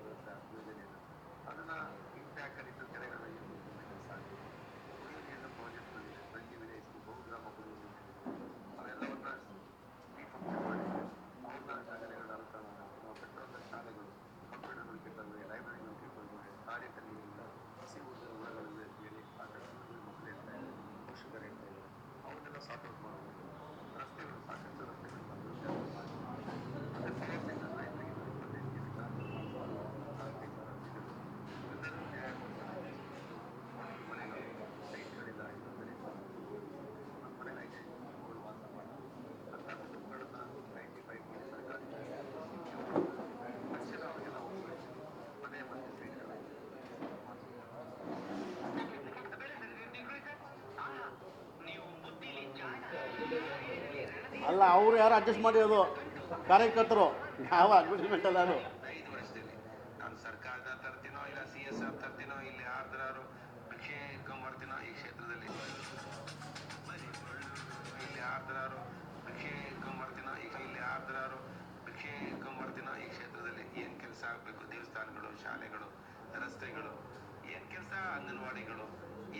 ಯೋಜನೆ ಇದು. ಅದನ್ನ ಇಂಟ್ಯಾಕಲಿದ್ದು ಕೆರೆಗಳ ಕೆಲಸ ಆಗಿದೆ ಕುಡಿಯುವ ನೀರಿನ ಪ್ರಾಜೆಕ್ಟ್ಗಳಿದೆ ಬೆಳ್ಳಿ ವಿಲೇಜ್ ಬಹುಗ್ರಾಮ ಕುಡಿಯುವ ನೀರು ಅವೆಲ್ಲವನ್ನ ರೀಫಂಕ್ಷನ್ ಮಾಡಿದೆ ಅವ್ರನ್ನ ಶಾಲೆಗಳ ಅನುಷ್ಠಾನ ನಾವು ಕಟ್ಟುವಂಥ ಶಾಲೆಗಳು ಕಂಪ್ಯೂಟರ್ಗಳಿಗೆ ತಂದರೆ ಲೈಬ್ರರಿಗಳಿಗೆ ತಂದರೆ ಕಾರ್ಯಕ್ರಮಗಳಿಂದ ಹಸಿ ಊಟದ ಹುಳಗಳಿವೆ ಅಂತೇಳಿ ಆ ಕಟ್ಟಡದಲ್ಲಿ ಮಕ್ಕಳು ಇರ್ತಾ ಇದ್ದಾರೆ ಪೋಷಕರು ಇರ್ತಾ ಇದ್ದಾರೆ ಅವನ್ನೆಲ್ಲ ಸಾರ್ಟ್ ಔಟ್ ಮಾಡಬೇಕು ರಸ್ತೆಗಳು ಸಾಕಷ್ಟು ರಸ್ತೆಗಳು ಅಭಿವೃದ್ಧಿ ಆಗಬೇಕು. ಮತ್ತೆ ಫೈರ್ ಸೆಂಟರ್ ರೈತರಿಗೆ ಇಪ್ಪತ್ತೈದು ಕಿಲೋಮೀಟರ್ ನಾಲ್ಕೈದು ಸಾವಿರ ರಸ್ತೆಗಳು ಇವೆಲ್ಲರೂ ನ್ಯಾಯ ಕೊಡ್ತಾರೆ. ಮನೆಗಳು ಲೈಟ್ಗಳಿಲ್ಲ ಇನ್ನೊಂದರಿಂದ ನಮ್ಮ ಮನೆಗಳಿಗೆ ಅವರು ವಾಸ ಮಾಡ್ತಾರೆ ಅಂತ ಕುಟುಂಬಗಳನ್ನ ನೈಂಟಿ ಫೈವ್ ಕೋಟಿ ಸರ್ಕಾರ ತಕ್ಷಣ ಅವರಿಗೆಲ್ಲ ಹೋಗ್ಬೇಕು ಮನೆ ಮಧ್ಯೆ ಸೈಟ್ಗಳು ಅಲ್ಲ, ಅವರು ಯಾರು ಅಡ್ಜಸ್ಟ್ ಮಾಡಿರೋದು ಕಾರ್ಯಕರ್ತರು. ಯಾವ ಅಡ್ವರ್ಟೈಸ್ಮೆಂಟ್ ಅಲ್ಲ ಅದು? ನಾನು ಸರ್ಕಾರದ ತರ್ತೀನೋ ಇಲ್ಲ ಸಿ ಎಸ್ ಆರ್ ತರ್ತೀನೋ, ಇಲ್ಲಿ ಯಾರ್ದಾರು ಭಿಕ್ಷೆ ಇಟ್ಕೊಂಬರ್ತೀನೋ ಈ ಕ್ಷೇತ್ರದಲ್ಲಿ. ಇಲ್ಲಿ ಯಾರ್ದಾರು ಭಿಕ್ಷೆ ಇಟ್ಕೊಂಬರ್ತೀನೋ ಈಗ ಇಲ್ಲಿ ಯಾರ್ದಾರು ಭಿಕ್ಷೆ ಇಟ್ಕೊಂಬರ್ತೀನೋ ಈ ಕ್ಷೇತ್ರದಲ್ಲಿ. ಏನು ಕೆಲಸ ಆಗಬೇಕು? ದೇವಸ್ಥಾನಗಳು, ಶಾಲೆಗಳು, ರಸ್ತೆಗಳು, ಏನು ಕೆಲಸ ಅಂಗನವಾಡಿಗಳು?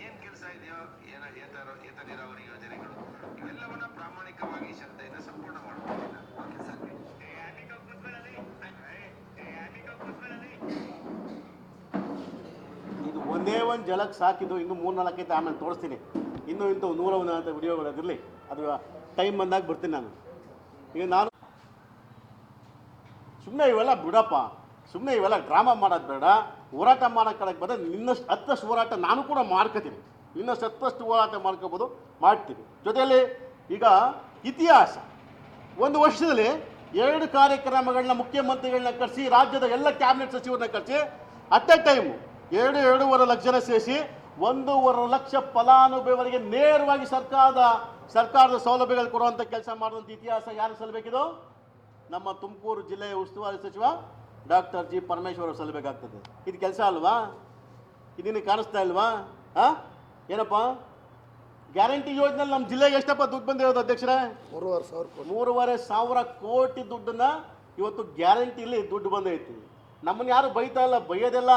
ಏನು ಕೆಲಸ ಇದೆಯೋ ಏನ ಏತರ ಏತ ನೀರಾವರಿ ಯೋಜನೆಗಳು. ಇವೆಲ್ಲವನ್ನ ಪ್ರಾಮಾಣಿಕವಾಗಿ ಶ್ರದ್ಧೆಯಿಂದ ಸಂಪೂರ್ಣ ಮಾಡ್ಕೊಂಡಿಲ್ಲ. ಇದು ಒಂದೇ ಒಂದು ಜಲಕ್ಕೆ ಸಾಕಿದ್ದು ಇನ್ನು ಮೂರು ನಾಲ್ಕೈತೆ ಆಮೇಲೆ ತೋರಿಸ್ತೀನಿ. ಇನ್ನೂ ಇಂಥ ನೂರ ಒಂದು ಅಂತ ವಿಡಿಯೋಗಳು ಅದಿರಲಿ ಅದು ಟೈಮ್ ಬಂದಾಗ ಬರ್ತೀನಿ ನಾನು. ಈಗ ನಾನು ಸುಮ್ಮನೆ ಇವೆಲ್ಲ ಬಿಡಪ್ಪ. ಸುಮ್ಮನೆ ಇವೆಲ್ಲ ಡ್ರಾಮಾ ಮಾಡೋದು ಬೇಡ. ಹೋರಾಟ ಮಾಡೋಕ್ಕೆ ಬಂದರೆ ಇನ್ನಷ್ಟು ಹತ್ತಷ್ಟು ಹೋರಾಟ ನಾನು ಕೂಡ ಮಾಡ್ಕೋತೀನಿ. ಇನ್ನಷ್ಟು ಹತ್ತಷ್ಟು ಹೋರಾಟ ಮಾಡ್ಕೋಬೋದು, ಮಾಡ್ತೀನಿ. ಜೊತೆಯಲ್ಲಿ ಈಗ ಇತಿಹಾಸ. ಒಂದು ವರ್ಷದಲ್ಲಿ ಎರಡು ಕಾರ್ಯಕ್ರಮಗಳನ್ನ ಮುಖ್ಯಮಂತ್ರಿಗಳನ್ನ ಕರೆಸಿ, ರಾಜ್ಯದ ಎಲ್ಲ ಕ್ಯಾಬಿನೆಟ್ ಸಚಿವರನ್ನ ಕರೆಸಿ ಅಟ್ ಎ ಟೈಮು ಎರಡು, ಎರಡೂವರೆ ಲಕ್ಷ ಜನ ಸೇರಿಸಿ ಒಂದೂವರೆ ಲಕ್ಷ ಫಲಾನುಭವಿಗಳಿಗೆ ನೇರವಾಗಿ ಸರ್ಕಾರದ ಸರ್ಕಾರದ ಸೌಲಭ್ಯಗಳು ಕೊಡುವಂಥ ಕೆಲಸ ಮಾಡುವಂಥ ಇತಿಹಾಸ ಯಾರು ಸಲ್ಲಬೇಕಿದು ನಮ್ಮ ತುಮಕೂರು ಜಿಲ್ಲೆಯ ಉಸ್ತುವಾರಿ ಸಚಿವ ಡಾಕ್ಟರ್ ಜಿ ಪರಮೇಶ್ವರ್ ಅವರು ಸಲ್ಲಬೇಕಾಗ್ತದೆ ಇದು ಕೆಲಸ ಅಲ್ವಾ? ಇದನ್ನು ಕಾಣಿಸ್ತಾ ಇಲ್ವಾ? ಹಾ? ಏನಪ್ಪ? ಗ್ಯಾರಂಟಿ ಯೋಜನೆ ನಮ್ಮ ಜಿಲ್ಲೆಗೆ ಎಷ್ಟಪ್ಪ ದುಡ್ಡು ಬಂದಿರೋದು ಅಧ್ಯಕ್ಷರೇ? ಮೂರುವರೆ ಸಾವಿರ ಕೋಟಿ. ಮೂರುವರೆ ಸಾವಿರ ಕೋಟಿ ದುಡ್ಡನ್ನ ಇವತ್ತು ಗ್ಯಾರಂಟಿಲಿ ದುಡ್ಡು ಬಂದೈತಿ. ನಮ್ಮನ್ನ ಯಾರು ಬೈತಾ ಇಲ್ಲ ಬೈಯೋದೆಲ್ಲ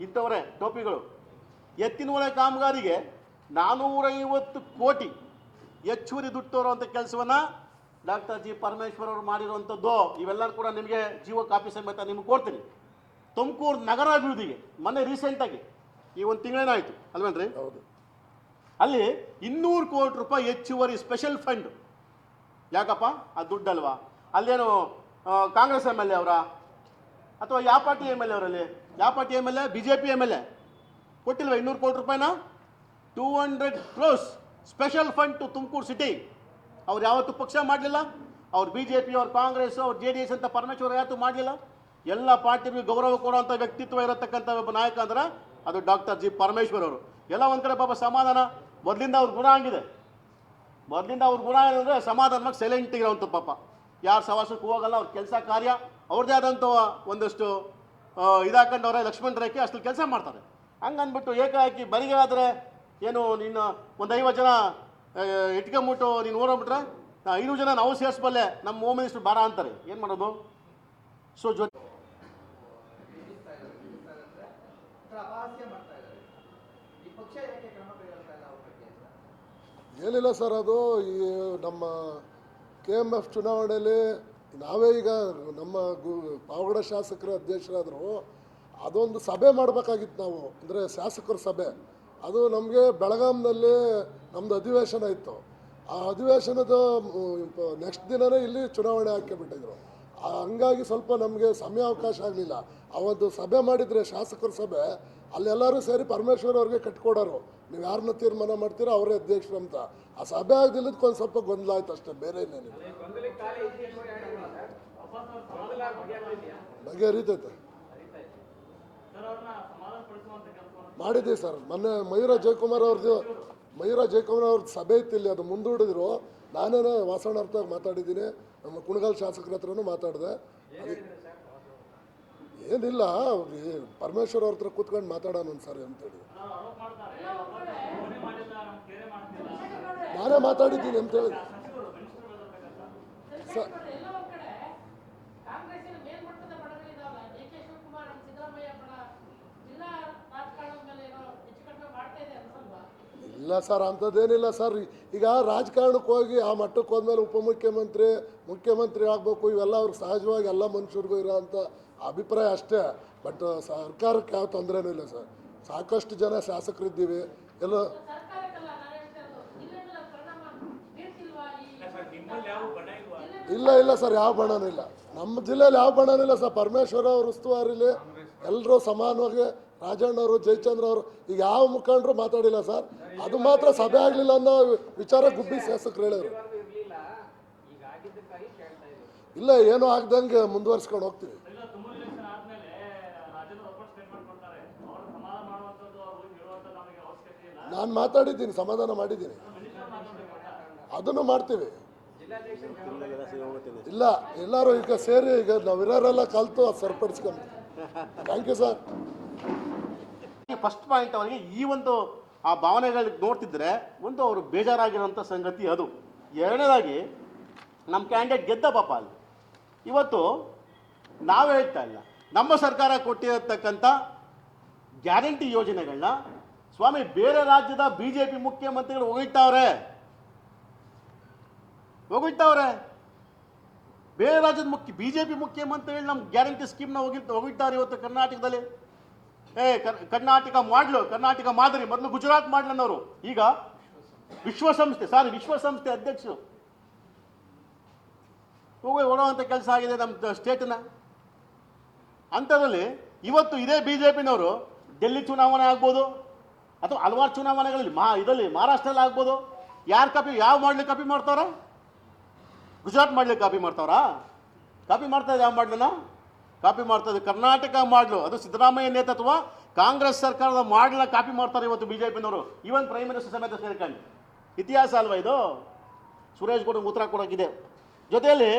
ಇಂಥವ್ರೆ ಟೋಪಿಗಳು. ಎತ್ತಿನ ಒಳ ಕಾಮಗಾರಿಗೆ ನಾನ್ನೂರೈವತ್ತು ಕೋಟಿ ಹೆಚ್ಚುವರಿ ದುಡ್ಡು ತೋರುವಂಥ ಕೆಲಸವನ್ನ ಡಾಕ್ಟರ್ ಜಿ ಪರಮೇಶ್ವರ್ ಅವರು ಮಾಡಿರುವಂಥದ್ದು ಇವೆಲ್ಲರೂ ಕೂಡ ನಿಮಗೆ ಜೀವ ಕಾಪಿ ಸಮೇತ ನಿಮ್ಗೆ ಕೊಡ್ತೀನಿ. ತುಮಕೂರು ನಗರ ಅಭಿವೃದ್ಧಿಗೆ ಮೊನ್ನೆ ರೀಸೆಂಟಾಗಿ ಈ ಒಂದು ತಿಂಗಳೇನಾಯಿತು ಅಲ್ವೇನ್ರಿ? ಹೌದು. ಅಲ್ಲಿ ಇನ್ನೂರು ಕೋಟಿ ರೂಪಾಯಿ ಹೆಚ್ಚುವರಿ ಸ್ಪೆಷಲ್ ಫಂಡ್ ಯಾಕಪ್ಪ? ಆ ದುಡ್ಡಲ್ವಾ? ಅಲ್ಲೇನು ಕಾಂಗ್ರೆಸ್ ಎಂ ಎಲ್ ಎ ಅವರ? ಅಥವಾ ಯಾವ ಪಾರ್ಟಿ ಎಂ ಎಲ್ ಎ ಅವರಲ್ಲಿ? ಯಾವ party M L A? B J P M L A? ಕೊಟ್ಟಿಲ್ವ ಇನ್ನೂರು ಕೋಟಿ ರೂಪಾಯಿನ? Two hundred crores special fund to Tumakuru city ಅವ್ರು ಯಾವತ್ತೂ ಪಕ್ಷ ಮಾಡಲಿಲ್ಲ. ಅವ್ರು ಬಿ ಜೆ ಪಿ ಅವ್ರು ಕಾಂಗ್ರೆಸ್ ಅವ್ರು ಜೆ ಡಿ ಎಸ್ ಅಂತ ಪರಮೇಶ್ವರ್ ಯಾವತ್ತೂ ಮಾಡಲಿಲ್ಲ. ಎಲ್ಲ ಪಾರ್ಟಿಗೂ ಗೌರವ ಕೊಡುವಂಥ ವ್ಯಕ್ತಿತ್ವ ಇರತಕ್ಕಂಥ ಒಬ್ಬ ನಾಯಕ ಅಂದ್ರೆ ಅದು ಡಾಕ್ಟರ್ ಜಿ ಪರಮೇಶ್ವರ್ ಅವರು. ಎಲ್ಲ ಒಂದು ಕಡೆ ಪಾಪ ಸಮಾಧಾನ. ಮೊದಲಿಂದ ಅವ್ರ ಗುಣ ಆಗಿದೆ ಮೊದಲಿಂದ ಅವ್ರ ಗುಣ ಆಗಿದೆ ಸಮಾಧಾನವಾಗಿ ಸೈಲೆಂಟ್ ಇರೋವಂಥ ಪಾಪ. ಯಾರು ಸವಾಸಕ್ಕೆ ಹೋಗಲ್ಲ ಅವ್ರ ಕೆಲಸ ಕಾರ್ಯ. ಅವ್ರದ್ದೇ ಆದಂಥ ಒಂದಷ್ಟು ಆ, ಲಕ್ಷ್ಮಣ್ ರೇಖೆ ಅಷ್ಟು ಕೆಲಸ ಮಾಡ್ತಾರೆ. ಹಂಗನ್ಬಿಟ್ಟು ಏಕಾಏಕಿ ಬರಿಗೆ ಆದರೆ ಏನು ನಿನ್ನ ಒಂದು ಐವತ್ತು ಜನ ಇಟ್ಕೊಂಬಿಟ್ಟು ನೀನು ಓಡೋಗ್ಬಿಟ್ರೆ ಐನೂರು ಜನ ನಾವು ಸೇರಿಸ್ಬಲ್ಲೆ, ನಮ್ಮ ಹೋಮ್ ಮಿನಿಸ್ಟರ್ ಬಾರ ಅಂತಾರೆ. ಏನು ಮಾಡೋದು? ಸೊ ಜೊತೆ ಏನಿಲ್ಲ ಸರ್ ಅದು, ಈ ನಮ್ಮ ಕೆ ಎಂ ಎಫ್ ಚುನಾವಣೆಯಲ್ಲಿ ನಾವೇ ಈಗ ನಮ್ಮ ಗು ಪಾವಗಡ ಶಾಸಕರ ಅಧ್ಯಕ್ಷರಾದರು, ಅದೊಂದು ಸಭೆ ಮಾಡಬೇಕಾಗಿತ್ತು ನಾವು. ಅಂದರೆ ಶಾಸಕರ ಸಭೆ. ಅದು ನಮಗೆ ಬೆಳಗಾಂನಲ್ಲಿ ನಮ್ಮದು ಅಧಿವೇಶನ ಇತ್ತು. ಆ ಅಧಿವೇಶನದ ನೆಕ್ಸ್ಟ್ ದಿನವೇ ಇಲ್ಲಿ ಚುನಾವಣೆ ಹಾಕಿಬಿಟ್ಟಿದ್ರು ಹಂಗಾಗಿ ಸ್ವಲ್ಪ ನಮಗೆ ಸಮಯಾವಕಾಶ ಆಗಲಿಲ್ಲ. ಅವತ್ತು ಸಭೆ ಮಾಡಿದರೆ ಶಾಸಕರ ಸಭೆ, ಅಲ್ಲೆಲ್ಲರೂ ಸೇರಿ ಪರಮೇಶ್ವರ್ ಅವ್ರಿಗೆ ಕಟ್ಕೊಡೋರು. ನೀವು ಯಾರನ್ನ ತೀರ್ಮಾನ ಮಾಡ್ತೀರೋ ಅವರೇ ಅಧ್ಯಕ್ಷರು ಅಂತ. ಆ ಸಭೆ ಆಗದಿಲ್ಲದಕ್ಕೆ ಒಂದು ಸ್ವಲ್ಪ ಗೊಂದಲ ಆಯ್ತು ಅಷ್ಟೇ, ಬೇರೆ ಏನೇನಿಲ್ಲ ಬಗೆಹರಿತೈತೆ ಮಾಡಿದ್ದೀವಿ ಸರ್. ಮೊನ್ನೆ ಮಯೂರ ಜಯಕುಮಾರ್ ಅವ್ರದ್ದು ಮಯೂರ ಜಯಕುಮಾರ್ ಅವ್ರದ್ದು ಸಭೆ ಇತ್ತಿಲ್ಲಿ ಅದು ಮುಂದೂಡಿದ್ರು. ನಾನೇನೇ ವಾಸಣಾರ್ಥವಾಗಿ ಮಾತಾಡಿದ್ದೀನಿ, ನಮ್ಮ ಕುಣಗಾಲ್ ಶಾಸಕರ ಹತ್ರನೂ ಮಾತಾಡಿದೆ. ಏನಿಲ್ಲ ಪರಮೇಶ್ವರ ಅವ್ರ ಹತ್ರ ಕೂತ್ಕೊಂಡು ಮಾತಾಡೋಣ ಸರ್ ಅಂತೇಳಿ. ನಾನೇ ಮಾತಾಡಿದ್ದೀನಿ ಅಂತ ಹೇಳಿ ಚಂದ್ರಶೇಖರ್ ಎಲ್ಲ ಒಂದ್ ಕಡೆ ಕಾಂಗ್ರೆಸ್ಸಿನ ಮೇಲ್ಮಟ್ಟದ ಬಣಗಳಿದಾವಲ್ಲ ಡಿ ಕೆ ಶಿವಕುಮಾರ್ ನಮ್ಮ ಸಿದ್ದರಾಮಯ್ಯ ಬಣ ಜಿಲ್ಲಾ ರಾಜಕಾರಣದ ಮೇಲೆ ಏನೋ ಹೆಚ್ಚು ಕಡಿಮೆ ಮಾಡ್ತಾ ಇದೆ ಅನ್ಸಲ್ವಾ ಇಲ್ಲ ಸರ್, ಅಂಥದ್ದೇನಿಲ್ಲ ಸರ್. ಈಗ ರಾಜಕಾರಣಕ್ಕೆ ಹೋಗಿ ಆ ಮಟ್ಟಕ್ಕೆ ಹೋದ್ಮೇಲೆ ಉಪಮುಖ್ಯಮಂತ್ರಿ, ಮುಖ್ಯಮಂತ್ರಿ ಆಗಬೇಕು, ಇವೆಲ್ಲ ಅವ್ರಿಗೆ ಸಹಜವಾಗಿ ಎಲ್ಲ ಮನುಷ್ಯರಿಗೂ ಇರೋಂಥ ಅಭಿಪ್ರಾಯ ಅಷ್ಟೇ. ಬಟ್ ಸರ್ಕಾರಕ್ಕೆ ಯಾವ ತೊಂದರೆನೂ ಇಲ್ಲ ಸರ್. ಸಾಕಷ್ಟು ಜನ ಶಾಸಕರಿದ್ದೀವಿ. ಎಲ್ಲ ಇಲ್ಲ ಇಲ್ಲ ಸರ್, ಯಾವ ಬಣ್ಣನೂ ಇಲ್ಲ. ನಮ್ಮ ಜಿಲ್ಲೆಯಲ್ಲಿ ಯಾವ ಬಣ್ಣನೂ ಇಲ್ಲ ಸರ್. ಪರಮೇಶ್ವರ ಅವ್ರ ಉಸ್ತುವಾರಿಲಿ ಎಲ್ಲರೂ ಸಮಾನವಾಗಿ ರಾಜಣ್ಣವರು ಜಯಚಂದ್ರ ಅವರು, ಈಗ ಯಾವ ಮುಖಂಡರು ಮಾತಾಡಿಲ್ಲ ಸರ್. ಅದು ಮಾತ್ರ ಸಭೆ ಆಗಲಿಲ್ಲ ಅನ್ನೋ ವಿಚಾರ ಗುಬ್ಬಿ ಶಾಸಕರು ಹೇಳಿದರು. ಇಲ್ಲ, ಏನೂ ಆಗ್ದಂಗೆ ಮುಂದುವರ್ಸ್ಕೊಂಡು ಹೋಗ್ತೀವಿ. ನಾನು ಮಾತಾಡಿದ್ದೀನಿ, ಸಮಾಧಾನ ಮಾಡಿದ್ದೀನಿ. ಅದನ್ನು ಮಾಡ್ತೀವಿ. ಇಲ್ಲ, ಎಲ್ಲರೂ ಈಗ ಸೇರಿ ಈಗ ನಾವಿರೋರೆಲ್ಲ ಕಲ್ತು ಅದು ಸರಿಪಡಿಸ್ಕೊಂಡು thank you sir first point ಅವರಿಗೆ ಈ ಒಂದು, ಆ ಭಾವನೆಗಳಿಗೆ ನೋಡ್ತಿದ್ರೆ ಒಂದು ಅವರು ಬೇಜಾರಾಗಿರೋಂಥ ಸಂಗತಿ ಅದು. ಎರಡನೇದಾಗಿ ನಮ್ಮ ಕ್ಯಾಂಡಿಡೇಟ್ ಗೆದ್ದ ಪಾಪ ಅಲ್ಲಿ. ಇವತ್ತು ನಾವು ಹೇಳ್ತಾ ಇಲ್ಲ. ನಮ್ಮ ಸರ್ಕಾರ ಕೊಟ್ಟಿರತಕ್ಕಂಥ ಗ್ಯಾರಂಟಿ ಯೋಜನೆಗಳನ್ನ ಸ್ವಾಮಿ ಬೇರೆ ರಾಜ್ಯದ ಬಿ ಜೆ ಪಿ ಮುಖ್ಯಮಂತ್ರಿಗಳು ಹೊಗಳ್ತಾವ್ರೆ ಹೊಗಳ್ತಾವ್ರೆ ಬೇರೆ ರಾಜ್ಯದ ಮುಖ್ಯ ಬಿ ಜೆ ಪಿ ಮುಖ್ಯಮಂತ್ರಿಗಳು ನಮ್ಮ ಗ್ಯಾರಂಟಿ ಸ್ಕೀಮ್ನ ಹೋಗಿ ಹೋಗಿಟ್ಟವ್ರೆ ಇವತ್ತು ಕರ್ನಾಟಕದಲ್ಲಿ. ಏ, ಕರ್- ಕರ್ನಾಟಕ ಮಾಡ್ಲು, ಕರ್ನಾಟಕ ಮಾದರಿ, ಮೊದಲು ಗುಜರಾತ್ ಮಾಡ್ಲನ್ನವರು ಈಗ ವಿಶ್ವಸಂಸ್ಥೆ, ಸಾರಿ, ವಿಶ್ವಸಂಸ್ಥೆ ಅಧ್ಯಕ್ಷರು. ಹೋಗಿ ಹೊಡುವಂಥ ಕೆಲಸ ಆಗಿದೆ ನಮ್ಮ ಸ್ಟೇಟ್ನ. ಅಂಥದ್ರಲ್ಲಿ ಇವತ್ತು ಇದೇ ಬಿ ಜೆ ಪಿನವರು ಡೆಲ್ಲಿ ಚುನಾವಣೆ ಆಗ್ಬೋದು, ಅಥವಾ ಹಲವಾರು ಚುನಾವಣೆಗಳಲ್ಲಿ ಮಾ ಇದರಲ್ಲಿ ಮಹಾರಾಷ್ಟ್ರಲ್ಲಿ ಆಗ್ಬೋದು. ಯಾರು ಕಾಪಿ, ಯಾವ ಮಾಡ್ಲಿ ಕಾಪಿ ಮಾಡ್ತಾವ್ರ? ಗುಜರಾತ್ ಮಾಡ್ಲಿಕ್ಕೆ ಕಾಪಿ ಮಾಡ್ತಾವ್ರಾ? ಕಾಪಿ ಮಾಡ್ತಾ ಯಾವ ಮಾಡ್ಲನ್ನ? ಕಾಪಿ ಮಾಡ್ತಾ ಇದೆ ಕರ್ನಾಟಕ ಮಾಡಲು. ಅದು ಸಿದ್ದರಾಮಯ್ಯ ನೇತೃತ್ವ, ಕಾಂಗ್ರೆಸ್ ಸರ್ಕಾರದ ಮಾಡ್ಲನ್ನ ಕಾಪಿ ಮಾಡ್ತಾರೆ ಇವತ್ತು ಬಿ ಜೆ ಪಿನವರು ಈವನ್ ಪ್ರೈಮ್ ಮಿನಿಸ್ಟರ್ ಸಮೇತ ಸೇರ್ಕೊಂಡು. ಇತಿಹಾಸ ಅಲ್ವಾ ಇದು? ಸುರೇಶ್ ಗೌಡ ಉತ್ತರ ಕೊಡೋಕ್ಕಿದೆ. ಜೊತೆಯಲ್ಲಿ,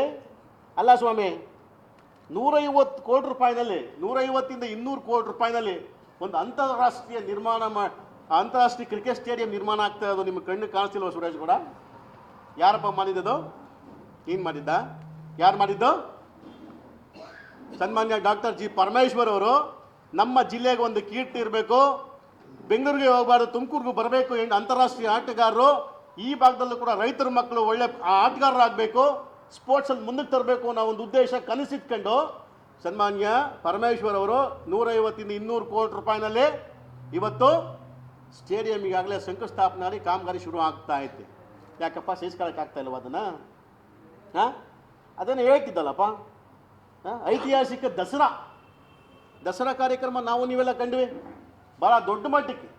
ಅಲ್ಲ ಸ್ವಾಮಿ, ನೂರೈವತ್ತು ಕೋಟಿ ರೂಪಾಯಿನಲ್ಲಿ, ನೂರೈವತ್ತಿಂದ ಇನ್ನೂರು ಕೋಟಿ ರೂಪಾಯಿನಲ್ಲಿ ಒಂದು ಅಂತಾರಾಷ್ಟ್ರೀಯ ನಿರ್ಮಾಣ ಮಾ, ಅಂತಾರಾಷ್ಟ್ರೀಯ ಕ್ರಿಕೆಟ್ ಸ್ಟೇಡಿಯಂ ನಿರ್ಮಾಣ ಆಗ್ತಾ ಇರೋದು ನಿಮ್ಮ ಕಣ್ಣು ಕಾಣಿಸ್ತಿಲ್ವ ಸುರೇಶ್ ಗೌಡ? ಯಾರಪ್ಪ ಮಾಡಿದ್ದದು? ನೀನು ಮಾಡಿದ್ದ? ಯಾರು ಮಾಡಿದ್ದು? ಸನ್ಮಾನ್ಯ ಡಾಕ್ಟರ್ ಜಿ ಪರಮೇಶ್ವರ್ ಅವರು, ನಮ್ಮ ಜಿಲ್ಲೆಗೆ ಒಂದು ಕೀರ್ತಿ ಇರಬೇಕು, ಬೆಂಗಳೂರಿಗೆ ಹೋಗಬಾರ್ದು, ತುಮಕೂರಿಗೂ ಬರಬೇಕು ಏನು ಅಂತಾರಾಷ್ಟ್ರೀಯ ಆಟಗಾರರು, ಈ ಭಾಗದಲ್ಲೂ ಕೂಡ ರೈತರ ಮಕ್ಕಳು ಒಳ್ಳೆ ಆಟಗಾರರಾಗಬೇಕು, ಸ್ಪೋರ್ಟ್ಸಲ್ಲಿ ಮುಂದಕ್ಕೆ ತರಬೇಕು ಅನ್ನೋ ಒಂದು ಉದ್ದೇಶ ಕನಸಿಟ್ಕೊಂಡು ಸನ್ಮಾನ್ಯ ಪರಮೇಶ್ವರ್ ಅವರು ನೂರೈವತ್ತಿಂದ ಇನ್ನೂರು ಕೋಟಿ ರೂಪಾಯಿನಲ್ಲಿ ಇವತ್ತು ಸ್ಟೇಡಿಯಂ ಈಗಾಗಲೇ ಶಂಕುಸ್ಥಾಪನೆ ಆಗಿ ಕಾಮಗಾರಿ ಶುರು ಆಗ್ತಾ ಐತೆ ಯಾಕಪ್ಪ ಆಗ್ತಾ ಇಲ್ವ ಅದನ್ನು? ಹಾಂ? ಅದನ್ನು ಹೇಳ್ತಿದ್ದಲ್ಲಪ್ಪ? ಐತಿಹಾಸಿಕ ದಸರಾ. ದಸರಾ ಕಾರ್ಯಕ್ರಮ ನಾವು ನೀವೆಲ್ಲ ಕಂಡ್ವಿ. ಭಾಳ ದೊಡ್ಡ ಮಟ್ಟಕ್ಕೆ.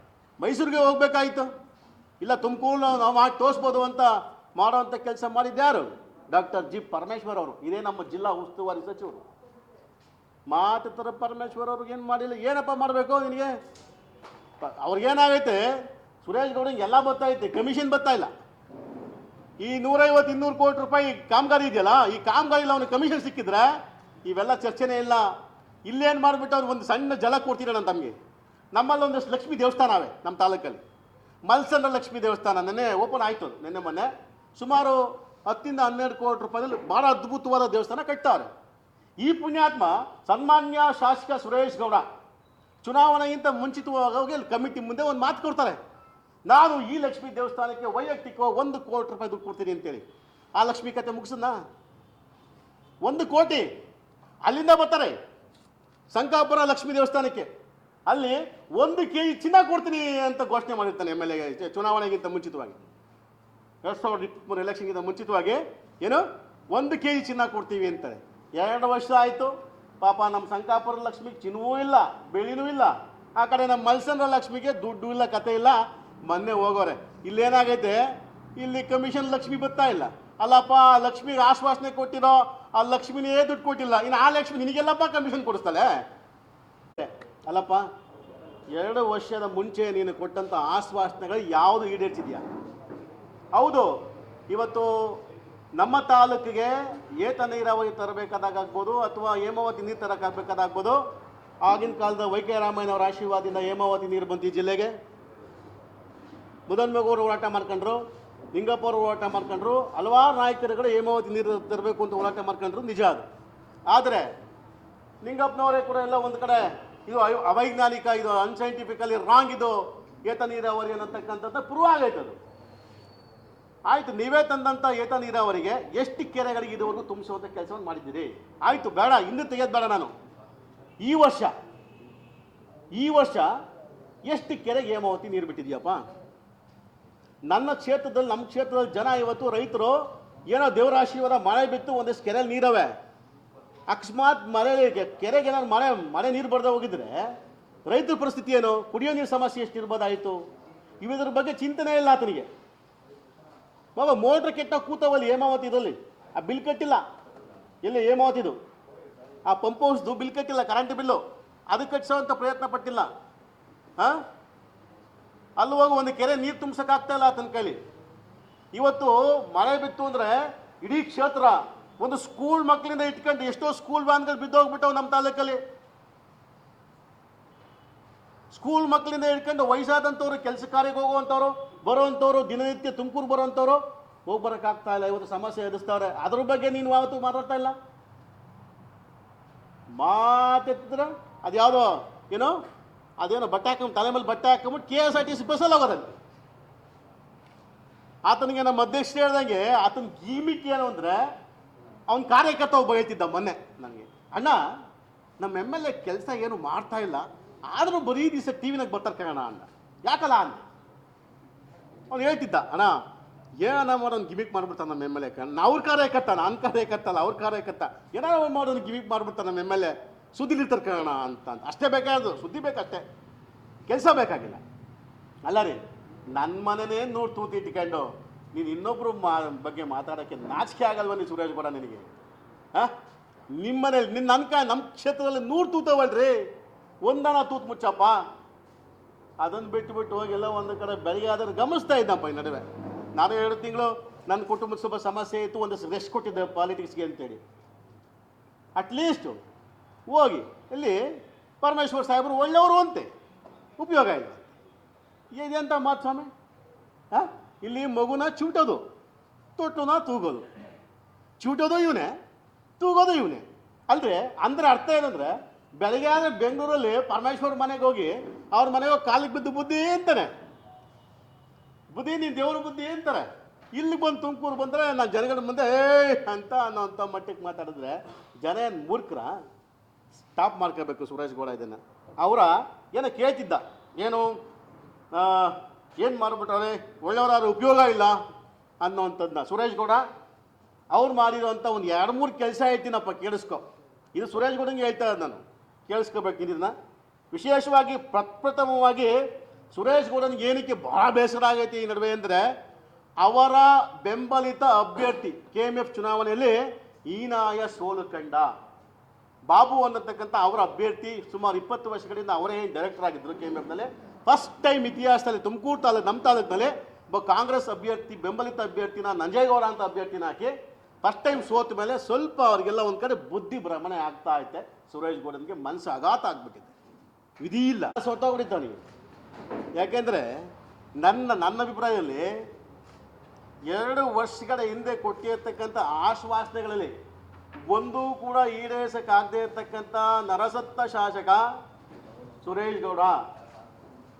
ಮೈಸೂರಿಗೆ ಹೋಗ್ಬೇಕಾಯ್ತು. ಇಲ್ಲ ತುಮಕೂರು ನಾವು ಮಾಡಿ ತೋರಿಸ್ಬೋದು ಅಂತ ಮಾಡೋವಂಥ ಕೆಲಸ ಮಾಡಿದ್ಯಾರು ಡಾಕ್ಟರ್ ಜಿ. ಪರಮೇಶ್ವರ್ ಅವರು. ಇದೇ ನಮ್ಮ ಜಿಲ್ಲಾ ಉಸ್ತುವಾರಿ ಸಚಿವರು. ಮಾತಾಡ್ತಾರೆ ಪರಮೇಶ್ವರ್ ಅವ್ರಿಗೆ ಏನು ಮಾಡಿಲ್ಲ. ಏನಪ್ಪ ಮಾಡಬೇಕು ನಿನಗೆ? ಅವ್ರಿಗೇನಾಗೈತೆ ಸುರೇಶ್ ಗೌಡಂಗೆ ಎಲ್ಲ ಬರ್ತೈತೆ ಕಮಿಷನ್ ಇಲ್ಲ. ಈ ನೂರೈವತ್ತು ಇನ್ನೂರು ಕೋಟಿ ರೂಪಾಯಿ ಕಾಮಗಾರಿ ಇದೆಯಲ್ಲ, ಈ ಕಾಮಗಾರಿಲಿ ಅವನಿಗೆ ಕಮಿಷನ್ ಸಿಕ್ಕಿದ್ರೆ ಇವೆಲ್ಲ ಚರ್ಚೆನೇ ಇಲ್ಲ. ಇಲ್ಲೇನು ಮಾಡಿಬಿಟ್ಟು ಅವ್ರು ಒಂದು ಸಣ್ಣ ಜಲ ಕೊಡ್ತೀರ ತಮಗೆ? ನಮ್ಮಲ್ಲಿ ಒಂದಷ್ಟು ಲಕ್ಷ್ಮೀ ದೇವಸ್ಥಾನ ಅವೆ ನಮ್ಮ ತಾಲೂಕಲ್ಲಿ. ಮಲ್ಸಂದ್ರ ಲಕ್ಷ್ಮೀ ದೇವಸ್ಥಾನ ನೆನ್ನೆ ಓಪನ್ ಆಯಿತು ನಿನ್ನೆ ಮೊನ್ನೆ. ಸುಮಾರು ಹತ್ತಿಂದ ಹನ್ನೆರಡು ಕೋಟಿ ರೂಪಾಯಿದಲ್ಲಿ ಭಾಳ ಅದ್ಭುತವಾದ ದೇವಸ್ಥಾನ ಕಟ್ತಾರೆ. ಈ ಪುಣ್ಯಾತ್ಮ ಸನ್ಮಾನ್ಯ ಶಾಸಕ ಸುರೇಶ್ ಗೌಡ ಚುನಾವಣೆಗಿಂತ ಮುಂಚಿತವಾಗಿ ಇಲ್ಲಿ ಕಮಿಟಿ ಮುಂದೆ ಒಂದು ಮಾತು ಕೊಡ್ತಾರೆ. ನಾನು ಈ ಲಕ್ಷ್ಮೀ ದೇವಸ್ಥಾನಕ್ಕೆ ವೈಯಕ್ತಿಕವಾಗಿ ಒಂದು ಕೋಟಿ ರೂಪಾಯಿ ದುಡ್ಡು ಕೊಡ್ತೀನಿ ಅಂತೇಳಿ. ಆ ಲಕ್ಷ್ಮೀ ಕತೆ ಮುಗಿಸನ್ನ ಒಂದು ಕೋಟಿ. ಅಲ್ಲಿಂದ ಬರ್ತಾರೆ. ಸಂಕಾಪುರ ಲಕ್ಷ್ಮೀ ದೇವಸ್ಥಾನಕ್ಕೆ. ಅಲ್ಲಿ ಒಂದು ಕೆ ಜಿ ಚಿನ್ನ ಕೊಡ್ತೀನಿ ಅಂತ ಘೋಷಣೆ ಮಾಡಿರ್ತಾನೆ ಎಂ ಎಲ್ ಎ ಚುನಾವಣೆಗಿಂತ ಮುಂಚಿತವಾಗಿ. ಎರಡು ಸಾವಿರದ ಇಪ್ಪತ್ತ್ಮೂರು ಎಲೆಕ್ಷನ್ಗಿಂತ ಮುಂಚಿತವಾಗಿ ಏನು? ಒಂದು ಕೆ ಜಿ ಚಿನ್ನ ಕೊಡ್ತೀವಿ ಅಂತಾರೆ. ಎರಡು ವರ್ಷ ಆಯಿತು. ಪಾಪ ನಮ್ಮ ಸಂಕಾಪುರ ಲಕ್ಷ್ಮಿಗೆ ಚಿನ್ನವೂ ಇಲ್ಲ ಬೆಳಿನೂ ಇಲ್ಲ. ಆ ಕಡೆ ನಮ್ಮ ಮಲ್ಸಂದ್ರ ಲಕ್ಷ್ಮಿಗೆ ದುಡ್ಡು ಇಲ್ಲ, ಕತೆ ಇಲ್ಲ. ಮೊನ್ನೆ ಹೋಗೋರೆ. ಇಲ್ಲೇನಾಗೈತೆ? ಇಲ್ಲಿ ಕಮಿಷನ್ ಲಕ್ಷ್ಮಿ ಬರ್ತಾ ಇಲ್ಲ. ಅಲ್ಲಪ್ಪ ಲಕ್ಷ್ಮಿಗೆ ಆಶ್ವಾಸನೆ ಕೊಟ್ಟಿರೋ ಆ ಲಕ್ಷ್ಮಿನೇ ದುಡ್ಡು ಕೊಟ್ಟಿಲ್ಲ. ಇನ್ನು ಆ ಲಕ್ಷ್ಮಿ ನಿನಗೆಲ್ಲಪ್ಪ ಕಮಿಷನ್ ಕೊಡಿಸ್ತಾಳೆ? ಅಲ್ಲಪ್ಪ, ಎರಡು ವರ್ಷದ ಮುಂಚೆ ನೀನು ಕೊಟ್ಟಂಥ ಆಶ್ವಾಸನೆಗಳು ಯಾವುದು ಈಡೇರಿಸಿದ್ಯಾ? ಹೌದು, ಇವತ್ತು ನಮ್ಮ ತಾಲೂಕಿಗೆ ಏತ ನೀರಾವರಿ ತರಬೇಕಾದಾಗ್ಬೋದು ಅಥವಾ ಹೇಮಾವತಿ ನೀರು ತರಕಾಗಬೇಕಾದಾಗ್ಬೋದು ಆಗಿನ ಕಾಲದ ವೈ ಕೆ ರಾಮಯ್ಯನವರ ಆಶೀರ್ವಾದದಿಂದ ಹೇಮಾವತಿ ನೀರು ಬಂತು ಜಿಲ್ಲೆಗೆ. ಮುದನ್ಮೇಗೌಡರು ಹೋರಾಟ ಮಾಡ್ಕೊಂಡ್ರು. ನಿಂಗಪ್ಪ ಅವರು ಹೋರಾಟ ಮಾಡ್ಕೊಂಡ್ರು, ಹಲವಾರು ನಾಯಕರುಗಳು ಹೇಮಾವತಿ ನೀರು ತರಬೇಕು ಅಂತ ಹೋರಾಟ ಮಾಡ್ಕೊಂಡ್ರು, ನಿಜ ಅದು. ಆದರೆ ನಿಂಗಪ್ಪನವರೇ ಕೂಡ ಎಲ್ಲ ಒಂದು ಕಡೆ, ಇದು ಅವ- ಅವೈಜ್ಞಾನಿಕ, ಇದು ಅನ್ಸೈಂಟಿಫಿಕಲಿ ರಾಂಗ್ ಇದು ಏತ ನೀರಾವರಿ ಅನ್ನತಕ್ಕಂಥದ್ದು ಪ್ರೂವ್ ಆಗೈತೆ ಅದು. ಆಯಿತು, ನೀವೇ ತಂದಂಥ ಏತ ನೀರಾವರಿಗೆ ಎಷ್ಟು ಕೆರೆಗಳಿಗೆ ಇದುವರೆಗೂ ತುಂಬಿಸುವಂಥ ಕೆಲಸವನ್ನು ಮಾಡಿದ್ದೀರಿ? ಆಯಿತು, ಬೇಡ, ಇನ್ನು ತೆಗೆಯೋದು ಬೇಡ ನಾನು. ಈ ವರ್ಷ ಈ ವರ್ಷ ಎಷ್ಟು ಕೆರೆಗೆ ಹೇಮಾವತಿ ನೀರು ಬಿಟ್ಟಿದ್ಯಪ್ಪ? ನನ್ನ ಕ್ಷೇತ್ರದಲ್ಲಿ, ನಮ್ಮ ಕ್ಷೇತ್ರದಲ್ಲಿ ಜನ ಇವತ್ತು ರೈತರು ಏನೋ ದೇವರ ಆಶೀರ್ವಾದ ಮಳೆ ಬಿತ್ತು, ಒಂದಷ್ಟು ಕೆರೆಯಲ್ಲಿ ನೀರವೆ. ಅಕಸ್ಮಾತ್ ಮಳೆ ಕೆರೆಗೆ ಏನಾದ್ರು ಮಳೆ ಮಳೆ ನೀರು ಬರ್ದೆ ಹೋಗಿದ್ರೆ ರೈತರ ಪರಿಸ್ಥಿತಿ ಏನು? ಕುಡಿಯೋ ನೀರು ಸಮಸ್ಯೆ ಎಷ್ಟು ಇರ್ಬೋದಾಯಿತು? ಇವಿದ್ರ ಬಗ್ಗೆ ಚಿಂತನೆ ಇಲ್ಲ ಆತನಿಗೆ. ಬಾಬಾ, ಮೋಟ್ರ್ ಕೆಟ್ಟ ಕೂತವಲ್ಲಿ ಹೇಮಾವತಿ ಇದರಲ್ಲಿ? ಆ ಬಿಲ್ ಕಟ್ಟಿಲ್ಲ. ಎಲ್ಲಿ ಹೇಮಾವತಿದು ಆ ಪಂಪ್ ಹೌಸ್ದು ಬಿಲ್ ಕಟ್ಟಿಲ್ಲ, ಕರೆಂಟ್ ಬಿಲ್ಲು. ಅದು ಕಟ್ಟಿಸೋವಂಥ ಪ್ರಯತ್ನ ಪಟ್ಟಿಲ್ಲ. ಹಾಂ? ಅಲ್ಲಿ ಹೋಗಿ ಒಂದು ಕೆರೆ ನೀರು ತುಂಬಿಸೋಕ್ಕಾಗ್ತಾ ಇಲ್ಲ ಆತನ ಕೈಲಿ. ಇವತ್ತು ಮಳೆ ಬಿತ್ತು ಅಂದರೆ ಇಡೀ ಕ್ಷೇತ್ರ ಒಂದು ಸ್ಕೂಲ್ ಮಕ್ಕಳಿಂದ ಇಟ್ಕೊಂಡು ಎಷ್ಟೋ ಸ್ಕೂಲ್ ವ್ಯಾನ್ಗಳು ಬಿದ್ದೋಗ್ಬಿಟ್ಟವು ನಮ್ಮ ತಾಲೂಕಲ್ಲಿ. ಸ್ಕೂಲ್ ಮಕ್ಕಳಿಂದ ಹಿಡ್ಕೊಂಡು ವಯಸ್ಸಾದಂಥವ್ರು, ಕೆಲಸ ಕಾರ್ಯಕ್ಕೆ ಹೋಗುವಂಥವ್ರು, ಬರೋವಂಥವ್ರು, ದಿನನಿತ್ಯ ತುಮಕೂರು ಬರೋವಂಥವ್ರು ಹೋಗಿ ಬರೋಕ್ಕಾಗ್ತಾ ಇಲ್ಲ. ಇವತ್ತು ಸಮಸ್ಯೆ ಎದುರಿಸ್ತಾವ್ರೆ. ಅದ್ರ ಬಗ್ಗೆ ನೀನು ಯಾವತ್ತೂ ಮಾತಾಡ್ತಾ ಇಲ್ಲ? ಮಾತೆತ್ತಿದ್ರೆ ಅದು ಯಾವುದೋ ಏನು? ಅದೇನೋ ಬಟ್ಟೆ ಹಾಕೊಂಡು ತಲೆ ಮೇಲೆ ಬಟ್ಟೆ ಹಾಕೊಂಬಿಟ್ಟು K S R T C ಬಸ್ಸಲ್ಲಿ ಹೋಗೋದಲ್ಲಿ ಆತನಿಗೆ ನಮ್ಮ ಅಧ್ಯಕ್ಷರು ಹೇಳ್ದಂಗೆ ಆತನ ಗೀಮಿಕ್ ಏನು ಅಂದರೆ ಅವನ ಕಾರ್ಯಕರ್ತ ಒಬ್ಬ ಹೇಳ್ತಿದ್ದ ಮೊನ್ನೆ ನನಗೆ. ಅಣ್ಣ ನಮ್ಮ ಎಂ ಎಲ್ ಎ ಕೆಲಸ ಏನು ಮಾಡ್ತಾ ಇಲ್ಲ. ಆದರೂ ಬರೀ ದಿವಸ ಟಿ ವಿನಾಗ ಬರ್ತಾರೆ ಕಣ ಅಣ್ಣ ಯಾಕಲ್ಲ ಅಂದ? ಅವ್ನು ಹೇಳ್ತಿದ್ದ, ಅಣ್ಣ ಏನಣ್ಣ ಮಾಡೋನು ಗಿಮಿಕ್ ಮಾಡ್ಬಿಡ್ತಾನೆ ನಮ್ಮ ಎಂ ಎಲ್ ಎ ಕಣ್ಣ ಅವ್ರ ಕಾರ್ಯಕರ್ತ ನನ್ನ ಕಾರ್ಯಕರ್ತ ಅಲ್ಲ, ಅವ್ರ ಕಾರ್ಯಕರ್ತ. ಏನಾರ ಮಾಡೋನು ಗಿಮಿಕ್ ಮಾಡ್ಬಿಡ್ತಾನೆ ನಮ್ಮ ಎಂ ಎಲ್ ಎ ಸುದ್ದಿಲಿರ್ತಾರೆ ತರ್ಕೋಣ ಅಂತ ಅಂತ. ಅಷ್ಟೇ ಬೇಕಾದ್ರು ಸುದ್ದಿ ಬೇಕಷ್ಟೇ. ಕೆಲಸ ಬೇಕಾಗಿಲ್ಲ. ಅಲ್ಲ ರೀ ನನ್ನ ಮನೇನೇ ನೋಡಿ ತೂತಿ ಇಟ್ಕೊಂಡು? ನೀನು ಇನ್ನೊಬ್ಬರು ಮಾ, ಬಗ್ಗೆ ಮಾತಾಡೋಕ್ಕೆ ನಾಚಿಕೆ ಆಗಲ್ವ ನೀನು ಸುರೇಶ್ ಕೂಡ ನಿನಗೆ? ಹಾಂ? ನಿಮ್ಮ ಮನೇಲಿ ನಿನ್ನ ನನ್ನ ಕ ನಮ್ಮ ಕ್ಷೇತ್ರದಲ್ಲಿ ನೂರು ತೂತವಲ್ರಿ. ಒಂದಣ ತೂತ್ ಮುಚ್ಚಪ್ಪ. ಅದನ್ನು ಬಿಟ್ಟು ಬಿಟ್ಟು ಹೋಗೆಲ್ಲ ಒಂದು ಕಡೆ ಬೆಳಗ್ಗೆ ಆದರೆ ಗಮನಿಸ್ತಾ ಇದ್ದಪ್ಪ ಈ ನಡುವೆ. ನಾನು ಎರಡು ತಿಂಗಳು ನನ್ನ ಕುಟುಂಬದ ಸ್ವಲ್ಪ ಸಮಸ್ಯೆ ಇತ್ತು, ಒಂದು ರೆಸ್ಟ್ ಕೊಟ್ಟಿದ್ದೆ ಪಾಲಿಟಿಕ್ಸ್ಗೆ ಅಂತೇಳಿ. ಅಟ್ಲೀಸ್ಟು ಹೋಗಿ, ಇಲ್ಲಿ ಪರಮೇಶ್ವರ್ ಸಾಹೇಬರು ಒಳ್ಳೆಯವರು ಅಂತೆ, ಉಪಯೋಗ ಇಲ್ಲ ಇದೆಂತ ಮಾತು ಸ್ವಾಮಿ? ಹಾಂ? ಇಲ್ಲಿ ಮಗುನ ಚಿವುಟೋದು ತೊಟ್ಟುನ ತೂಗೋದು. ಚಿವುಟೋದು ಇವನೇ, ತೂಗೋದು ಇವನೇ. ಅಲ್ರಿ ಅಂದರೆ ಅರ್ಥ ಏನಂದ್ರೆ, ಬೆಳಗ್ಗೆ ಆದರೆ ಬೆಂಗಳೂರಲ್ಲಿ ಪರಮೇಶ್ವರ್ ಮನೆಗೆ ಹೋಗಿ ಅವ್ರ ಮನೆಗೆ ಕಾಲಿಗೆ ಬಿದ್ದು ಬುದ್ಧಿ ಅಂತಾನೆ. ಬುದ್ಧಿ, ನೀನು ದೇವ್ರ ಬುದ್ಧಿ ಅಂತಾರೆ. ಇಲ್ಲಿ ಬಂದು ತುಮಕೂರು ಬಂದರೆ ನಾನು ಜನಗಳ ಮುಂದೆ ಏ ಅಂತ ಅನ್ನೋಂಥ ಮಟ್ಟಕ್ಕೆ ಮಾತಾಡಿದ್ರೆ, ಜನ ಏನು ಮೂರ್ಖರ? ಸ್ಟಾಪ್ ಮಾಡ್ಕೋಬೇಕು ಸುರೇಶ್ ಗೌಡ ಇದನ್ನು. ಅವರ ಏನೋ ಕೇಳ್ತಿದ್ದ. ಏನು ಏನು ಮಾಡಿಬಿಟ್ಟವ್ರೆ ಒಳ್ಳೆಯವರಾದ್ರು ಉಪಯೋಗ ಇಲ್ಲ ಅನ್ನೋವಂಥದ್ದನ್ನ ಸುರೇಶ್ ಗೌಡ, ಅವ್ರು ಮಾಡಿರೋಂಥ ಒಂದು ಎರಡು ಮೂರು ಕೆಲಸ ಹೇಳ್ತೀನಪ್ಪ, ಕೇಳಿಸ್ಕೊ. ಇದು ಸುರೇಶ್ ಗೌಡಂಗೆ ಹೇಳ್ತಾ ನಾನು. ಕೇಳಿಸ್ಕೋಬೇಕು ಇದನ್ನ ವಿಶೇಷವಾಗಿ ಪ್ರಪ್ರಥಮವಾಗಿ ಸುರೇಶ್ ಗೌಡನಿಗೆ ಏನಕ್ಕೆ ಭಾಳ ಬೇಸರ ಆಗೈತಿ ಈ ನಡುವೆ ಅಂದರೆ, ಅವರ ಬೆಂಬಲಿತ ಅಭ್ಯರ್ಥಿ ಕೆ ಎಂ ಎಫ್ ಚುನಾವಣೆಯಲ್ಲಿ ಈನಾಯ ಸೋಲು ಕಂಡ. ಬಾಬು ಅನ್ನತಕ್ಕಂಥ ಅವರ ಅಭ್ಯರ್ಥಿ ಸುಮಾರು ಇಪ್ಪತ್ತು ವರ್ಷಗಳಿಂದ ಅವರೇ ಡೈರೆಕ್ಟರ್ ಆಗಿದ್ದರು ಕೆ ಎಂ ಫಸ್ಟ್ ಟೈಮ್ ಇತಿಹಾಸದಲ್ಲಿ, ತುಮಕೂರು ತಾಲೂಕು ನಮ್ಮ ತಾಲೂಕಿನಲ್ಲಿ ಒಬ್ಬ ಕಾಂಗ್ರೆಸ್ ಅಭ್ಯರ್ಥಿ, ಬೆಂಬಲಿತ ಅಭ್ಯರ್ಥಿನ, ನಂಜೇಗೌಡ ಅಂತ ಅಭ್ಯರ್ಥಿನ ಹಾಕಿ ಫಸ್ಟ್ ಟೈಮ್ ಸೋತ ಮೇಲೆ ಸ್ವಲ್ಪ ಅವರಿಗೆಲ್ಲ ಒಂದು ಕಡೆ ಬುದ್ಧಿ ಭ್ರಮಣೆ ಆಗ್ತಾ ಐತೆ. ಸುರೇಶ್ ಗೌಡನಿಗೆ ಮನಸ್ಸು ಆಘಾತ ಆಗ್ಬಿಟ್ಟಿದೆ. ವಿಧಿ ಇಲ್ಲ. ಸೋತೋಗ್ಬಿಟ್ಟಿದ್ದ ನೀವು ಯಾಕೆಂದರೆ ನನ್ನ ನನ್ನ ಅಭಿಪ್ರಾಯದಲ್ಲಿ ಎರಡು ವರ್ಷಗಳ ಹಿಂದೆ ಕೊಟ್ಟಿರ್ತಕ್ಕಂಥ ಆಶ್ವಾಸನೆಗಳಲ್ಲಿ ಒಂದೂ ಕೂಡ ಈಡೇರಿಸಕ್ಕಾಗದೇ ಇರತಕ್ಕಂಥ ನರಸತ್ತ ಶಾಸಕ ಸುರೇಶ್ ಗೌಡ.